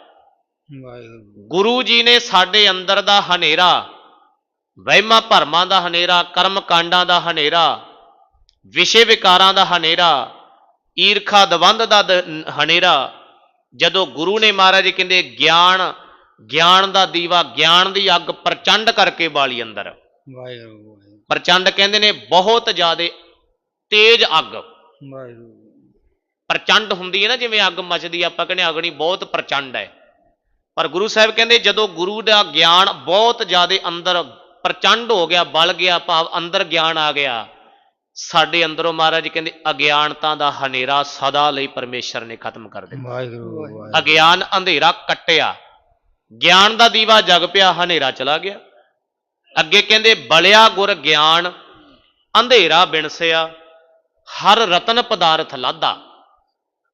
ਵਾਹਿਗੁਰੂ। ਗੁਰੂ ਜੀ ਨੇ ਸਾਡੇ ਅੰਦਰ ਦਾ ਹਨੇਰਾ ਵਹਿਮਾਂ ਭਰਮਾਂ ਦਾ ਹਨੇਰਾ ਕਰਮ ਕਾਂਡਾਂ ਦਾ ਹਨੇਰਾ ਵਿਸ਼ੇ ਵਿਕਾਰਾਂ ਦਾ ਹਨੇਰਾ ਈਰਖਾ ਦਵੰਦ ਦਾ ਹਨੇਰਾ। ਜਦੋਂ ਗੁਰੂ ਨੇ ਮਹਾਰਾਜ ਕਹਿੰਦੇ ਗਿਆਨ ਗਿਆਨ ਦਾ ਦੀਵਾ ਗਿਆਨ ਦੀ ਅੱਗ ਪ੍ਰਚੰਡ ਕਰਕੇ ਬਾਲੀ ਅੰਦਰ। ਵਾਹਿਗੁਰੂ ਪ੍ਰਚੰਡ ਕਹਿੰਦੇ ਨੇ ਬਹੁਤ ਜ਼ਿਆਦੇ ਤੇਜ਼ ਅੱਗ। ਵਾਹਿਗੁਰੂ। ਪ੍ਰਚੰਡ ਹੁੰਦੀ ਹੈ ਨਾ ਜਿਵੇਂ ਅੱਗ ਮਚਦੀ ਆਪਾਂ ਕਹਿੰਦੇ ਅਗਨੀ ਬਹੁਤ ਪ੍ਰਚੰਡ ਹੈ। ਪਰ ਗੁਰੂ ਸਾਹਿਬ ਕਹਿੰਦੇ ਜਦੋਂ ਗੁਰੂ ਦਾ ਗਿਆਨ ਬਹੁਤ ਜ਼ਿਆਦੇ ਅੰਦਰ ਪ੍ਰਚੰਡ ਹੋ ਗਿਆ ਬਲ ਗਿਆ ਭਾਵ ਅੰਦਰ ਗਿਆਨ ਆ ਗਿਆ। ਸਾਡੇ ਅੰਦਰੋਂ ਮਹਾਰਾਜ ਕਹਿੰਦੇ ਅਗਿਆਨਤਾ ਦਾ ਹਨੇਰਾ ਸਦਾ ਲਈ ਪਰਮੇਸ਼ਰ ਨੇ ਖਤਮ ਕਰ ਦਿੱਤਾ। ਵਾਹਿਗੁਰੂ ਅਗਿਆਨ ਅੰਧੇਰਾ ਕੱਟਿਆ। ਗਿਆਨ ਦਾ ਦੀਵਾ ਜਗ ਪਿਆ ਹਨੇਰਾ ਚਲਾ ਗਿਆ। ਅੱਗੇ ਕਹਿੰਦੇ ਬਲਿਆ ਗੁਰ ਗਿਆਨ ਅੰਧੇਰਾ ਬਿਨਸਿਆ ਹਰ ਰਤਨ ਪਦਾਰਥ ਲਾਦਾ।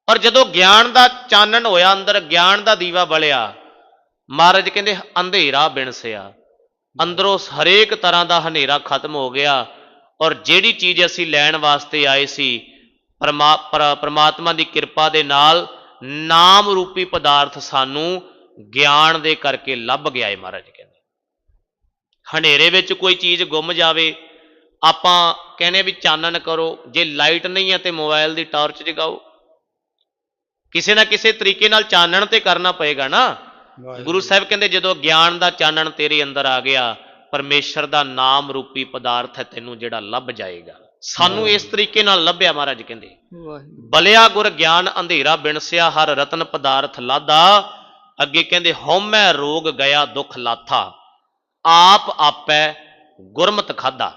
ਪਰ ਜਦੋਂ ਗਿਆਨ ਦਾ ਚਾਨਣ ਹੋਇਆ ਅੰਦਰ ਗਿਆਨ ਦਾ ਦੀਵਾ ਬਲਿਆ ਮਹਾਰਾਜ ਕਹਿੰਦੇ ਅੰਧੇਰਾ ਬਿਨਸਿਆ। ਅੰਦਰੋਂ ਹਰੇਕ ਤਰ੍ਹਾਂ ਦਾ ਹਨੇਰਾ ਖਤਮ ਹੋ ਗਿਆ ਔਰ ਜਿਹੜੀ ਚੀਜ਼ ਅਸੀਂ ਲੈਣ ਵਾਸਤੇ ਆਏ ਸੀ, ਪਰਮਾ- ਪਰਮਾਤਮਾ ਦੀ ਕਿਰਪਾ ਦੇ ਨਾਲ ਨਾਮ ਰੂਪੀ ਪਦਾਰਥ ਸਾਨੂੰ ਗਿਆਨ ਦੇ ਕਰਕੇ ਲੱਭ ਗਿਆ ਹੈ ਮਹਾਰਾਜ ਕਹਿੰਦੇ। ਹਨੇਰੇ ਵਿੱਚ ਕੋਈ ਚੀਜ਼ ਗੁੰਮ ਜਾਵੇ, ਆਪਾਂ ਕਹਿੰਦੇ ਵੀ ਚਾਨਣ ਕਰੋ, ਜੇ ਲਾਈਟ ਨਹੀਂ ਹੈ ਤੇ ਮੋਬਾਈਲ ਦੀ ਟਾਰਚ ਜਗਾਓ। ਕਿਸੇ ਨਾ ਕਿਸੇ ਤਰੀਕੇ ਨਾਲ ਚਾਨਣ ਤੇ ਕਰਨਾ ਪਏਗਾ ਨਾ। ਗੁਰੂ ਸਾਹਿਬ ਕਹਿੰਦੇ ਜਦੋਂ ਗਿਆਨ ਦਾ ਚਾਨਣ ਤੇਰੇ ਅੰਦਰ ਆ ਗਿਆ ਪਰਮੇਸ਼ਰ ਦਾ ਨਾਮ ਰੂਪੀ ਪਦਾਰਥ ਹੈ ਤੈਨੂੰ ਜਿਹੜਾ ਲੱਭ ਜਾਏਗਾ। ਸਾਨੂੰ ਇਸ ਤਰੀਕੇ ਨਾਲ ਲੱਭਿਆ ਮਹਾਰਾਜ ਕਹਿੰਦੇ। ਬਲਿਆ ਗੁਰ ਗਿਆਨ ਅੰਧੇਰਾ ਬਿਨਸਿਆ ਹਰ ਰਤਨ ਪਦਾਰਥ ਲਾਦਾ। ਅੱਗੇ ਕਹਿੰਦੇ ਹਉਮੈ ਰੋਗ ਗਿਆ ਦੁੱਖ ਲਾਥਾ। ਆਪ ਆਪੈ ਗੁਰਮਤ ਖਾਦਾ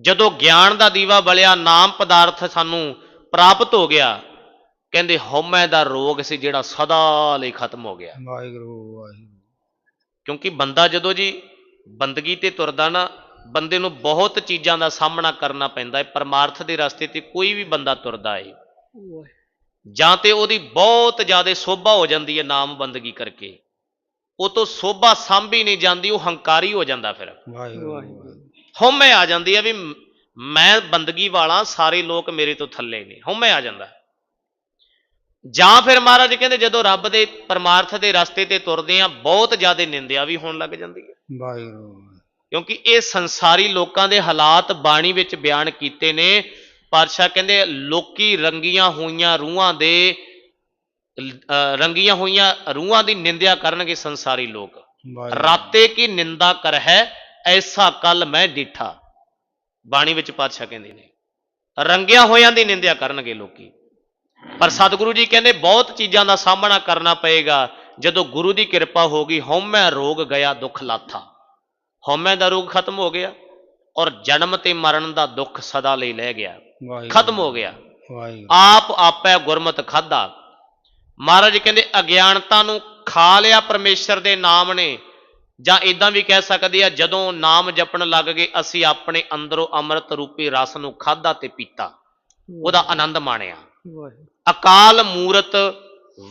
ਜਦੋਂ ਗਿਆਨ ਦਾ ਦੀਵਾ ਬਲਿਆ ਨਾਮ ਪਦਾਰਥ ਸਾਨੂੰ ਪ੍ਰਾਪਤ ਹੋ ਗਿਆ ਕਹਿੰਦੇ ਹਉਮੈ ਦਾ ਰੋਗ ਸੀ ਜਿਹੜਾ ਸਦਾ ਲਈ ਖਤਮ ਹੋ ਗਿਆ। ਵਾਹਿਗੁਰੂ ਵਾਹਿਗੁਰੂ। ਕਿਉਂਕਿ ਬੰਦਾ ਜਦੋਂ ਜੀ ਬੰਦਗੀ ਤੇ ਤੁਰਦਾ ਨਾ ਬੰਦੇ ਨੂੰ ਬਹੁਤ ਚੀਜ਼ਾਂ ਦਾ ਸਾਹਮਣਾ ਕਰਨਾ ਪੈਂਦਾ ਹੈ। ਪਰਮਾਰਥ ਦੇ ਰਸਤੇ ਤੇ ਕੋਈ ਵੀ ਬੰਦਾ ਤੁਰਦਾ ਹੈ ਜਾਂ ਤੇ ਉਹਦੀ ਬਹੁਤ ਜ਼ਿਆਦਾ ਸੋਭਾ ਹੋ ਜਾਂਦੀ ਹੈ ਨਾਮ ਬੰਦਗੀ ਕਰਕੇ। ਉਹ ਤੋਂ ਸੋਭਾ ਸਾਂਭੀ ਨਹੀਂ ਜਾਂਦੀ ਉਹ ਹੰਕਾਰੀ ਹੋ ਜਾਂਦਾ ਫਿਰ। ਹਉਮੈ ਆ ਜਾਂਦੀ ਹੈ ਵੀ ਮ- ਮੈਂ ਬੰਦਗੀ ਵਾਲਾ ਸਾਰੇ ਲੋਕ ਮੇਰੇ ਤੋਂ ਥੱਲੇ ਨੇ। ਹਉਮੈ ਆ ਜਾਂਦਾ। ਜਾਂ ਫਿਰ ਮਹਾਰਾਜ ਕਹਿੰਦੇ ਜਦੋਂ ਰੱਬ ਦੇ ਪਰਮਾਰਥ ਦੇ ਰਸਤੇ ਤੇ ਤੁਰਦੇ ਆ ਬਹੁਤ ਜ਼ਿਆਦਾ ਨਿੰਦਿਆ ਵੀ ਹੋਣ ਲੱਗ ਜਾਂਦੀ ਹੈ। ਵਾਹਿਗੁਰੂ। ਕਿਉਂਕਿ ਇਹ ਸੰਸਾਰੀ ਲੋਕਾਂ ਦੇ ਹਾਲਾਤ ਬਾਣੀ ਵਿੱਚ ਬਿਆਨ ਕੀਤੇ ਨੇ। ਪਾਤਸ਼ਾਹ ਕਹਿੰਦੇ ਲੋਕੀ ਰੰਗੀਆਂ ਹੋਈਆਂ ਰੂਹਾਂ ਦੇ ਰੰਗੀਆਂ ਹੋਈਆਂ ਰੂਹਾਂ ਦੀ ਨਿੰਦਿਆ ਕਰਨਗੇ ਸੰਸਾਰੀ ਲੋਕ। ਰਾਤੇ ਕੀ ਨਿੰਦਾ ਕਰ ਹੈ ਐਸਾ ਕੱਲ ਮੈਂ ਡਿਠਾ। ਬਾਣੀ ਵਿੱਚ ਪਾਤਸ਼ਾਹ ਕਹਿੰਦੇ ਨੇ ਰੰਗਿਆ ਹੋਇਆਂ ਦੀ ਨਿੰਦਿਆ ਕਰਨਗੇ ਲੋਕੀ। ਪਰ ਸਤਿਗੁਰੂ ਜੀ ਕਹਿੰਦੇ ਬਹੁਤ ਚੀਜ਼ਾਂ ਦਾ ਸਾਹਮਣਾ ਕਰਨਾ ਪਏਗਾ। ਜਦੋਂ ਗੁਰੂ ਦੀ ਕਿਰਪਾ ਹੋ ਗਈ ਹਉਮੈ ਰੋਗ ਗਿਆ ਦੁੱਖ ਲਾਥਾ। ਹਉਮੈ ਦਾ ਰੋਗ ਖਤਮ ਹੋ ਗਿਆ ਔਰ ਜਨਮ ਤੇ ਮਰਨ ਦਾ ਦੁੱਖ ਸਦਾ ਲਈ ਲੈ ਗਿਆ। ਖਤਮ ਹੋ ਗਿਆ। ਆਪ ਆਪੈ ਗੁਰਮਤ ਖਾਦਾ ਮਹਾਰਾਜ ਕਹਿੰਦੇ ਅਗਿਆਨਤਾ ਨੂੰ ਖਾ ਲਿਆ ਪਰਮੇਸ਼ਰ ਦੇ ਨਾਮ ਨੇ। ਜਾਂ ਇਦਾਂ ਵੀ ਕਹਿ ਸਕਦੇ ਆ ਜਦੋਂ ਨਾਮ ਜਪਣ ਲੱਗ ਗਏ ਅਸੀਂ ਆਪਣੇ ਅੰਦਰੋਂ ਅੰਮ੍ਰਿਤ ਰੂਪੀ ਰਸ ਨੂੰ ਖਾਦਾ ਤੇ ਪੀਤਾ। ਉਹਦਾ ਆਨੰਦ ਮਾਣਿਆ। ਅਕਾਲ ਮੂਰਤ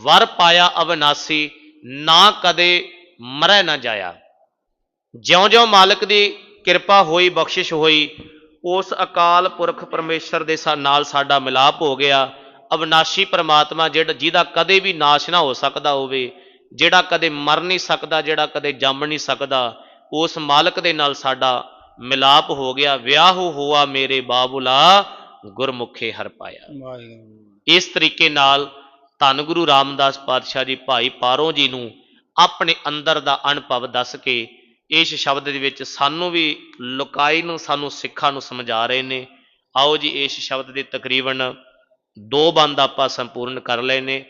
ਵਰ ਪਾਇਆ ਅਵਨਾਸੀ, ਨਾ ਕਦੇ ਮਰੈ ਨਾ ਜਾਇਆ। ਜਿਉਂ-ਜਿਉਂ ਮਾਲਕ ਦੀ ਕਿਰਪਾ ਹੋਈ, ਬਖਸ਼ਿਸ਼ ਹੋਈ, ਉਸ ਅਕਾਲ ਪੁਰਖ ਪਰਮੇਸ਼ਰ ਦੇ ਨਾਲ ਸਾਡਾ ਮਿਲਾਪ ਹੋ ਗਿਆ। ਅਵਨਾਸ਼ੀ ਪ੍ਰਮਾਤਮਾ ਜਿਹੜਾ ਜਿਹਦਾ ਕਦੇ ਵੀ ਨਾਸ਼ ਨਾ ਹੋ ਸਕਦਾ ਹੋਵੇ, ਜਿਹੜਾ ਕਦੇ ਮਰ ਨਹੀਂ ਸਕਦਾ, ਜਿਹੜਾ ਕਦੇ ਜੰਮ ਨਹੀਂ ਸਕਦਾ, ਉਸ ਮਾਲਕ ਦੇ ਨਾਲ ਸਾਡਾ ਮਿਲਾਪ ਹੋ ਗਿਆ। ਵਿਆਹ ਹੋਆ ਮੇਰੇ ਬਾਬੁਲਾ ਗੁਰਮੁਖੇ ਹਰ ਪਾਇਆ ਵਾਹਿਗੁਰੂ ਇਸ ਤਰੀਕੇ ਨਾਲ ਧੰਨ ਗੁਰੂ ਰਾਮਦਾਸ ਪਾਤਸ਼ਾਹ ਜੀ ਭਾਈ ਪਾਰੋ ਜੀ ਨੂੰ ਆਪਣੇ ਅੰਦਰ ਦਾ ਅਨੁਭਵ ਦੱਸ ਕੇ ਇਸ ਸ਼ਬਦ ਦੇ ਵਿੱਚ ਸਾਨੂੰ ਵੀ ਲੁਕਾਈ ਨੂੰ ਸਾਨੂੰ ਸਿੱਖਾਂ ਨੂੰ ਸਮਝਾ ਰਹੇ ਨੇ ਆਓ ਜੀ ਇਸ ਸ਼ਬਦ ਦੇ ਤਕਰੀਬਨ ਦੋ ਬੰਦ ਆਪਾਂ ਸੰਪੂਰਨ ਕਰ ਲਏ ਨੇ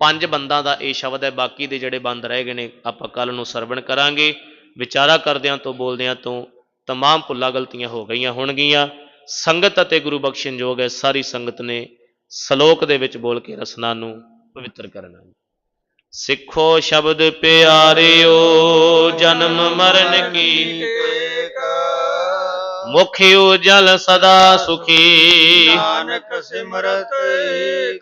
ਪੰਜ ਬੰਦਾਂ ਦਾ ਇਹ ਸ਼ਬਦ ਹੈ ਬਾਕੀ ਦੇ ਜਿਹੜੇ ਬੰਦ ਰਹਿ ਗਏ ਨੇ ਆਪਾਂ ਕੱਲ ਨੂੰ ਸਰਵਣ ਕਰਾਂਗੇ ਵਿਚਾਰਾ ਕਰਦਿਆਂ ਤੋਂ ਬੋਲਦਿਆਂ ਤੋਂ तमाम ਭੁੱਲਾਂ ਗਲਤੀਆਂ ਹੋ ਗਈਆਂ ਹੋਣਗੀਆਂ ਸੰਗਤ ਅਤੇ ਗੁਰੂ ਬਖਸ਼ਣ ਯੋਗ ਹੈ ਸਾਰੀ ਸੰਗਤ ਨੇ ਸ਼ਲੋਕ ਦੇ ਵਿੱਚ ਬੋਲ ਕੇ ਰਸਨਾ ਨੂੰ ਪਵਿੱਤਰ ਕਰਨਾ ਸਿੱਖੋ ਸ਼ਬਦ ਪਿਆਰਿਓ ਜਨਮ ਮਰਨ ਕੀ ਮੁਖ ਉਜਲ ਸਦਾ ਸੁਖੀ। ਨਾਨਕ ਸਿਮਰਤ ਏਕ।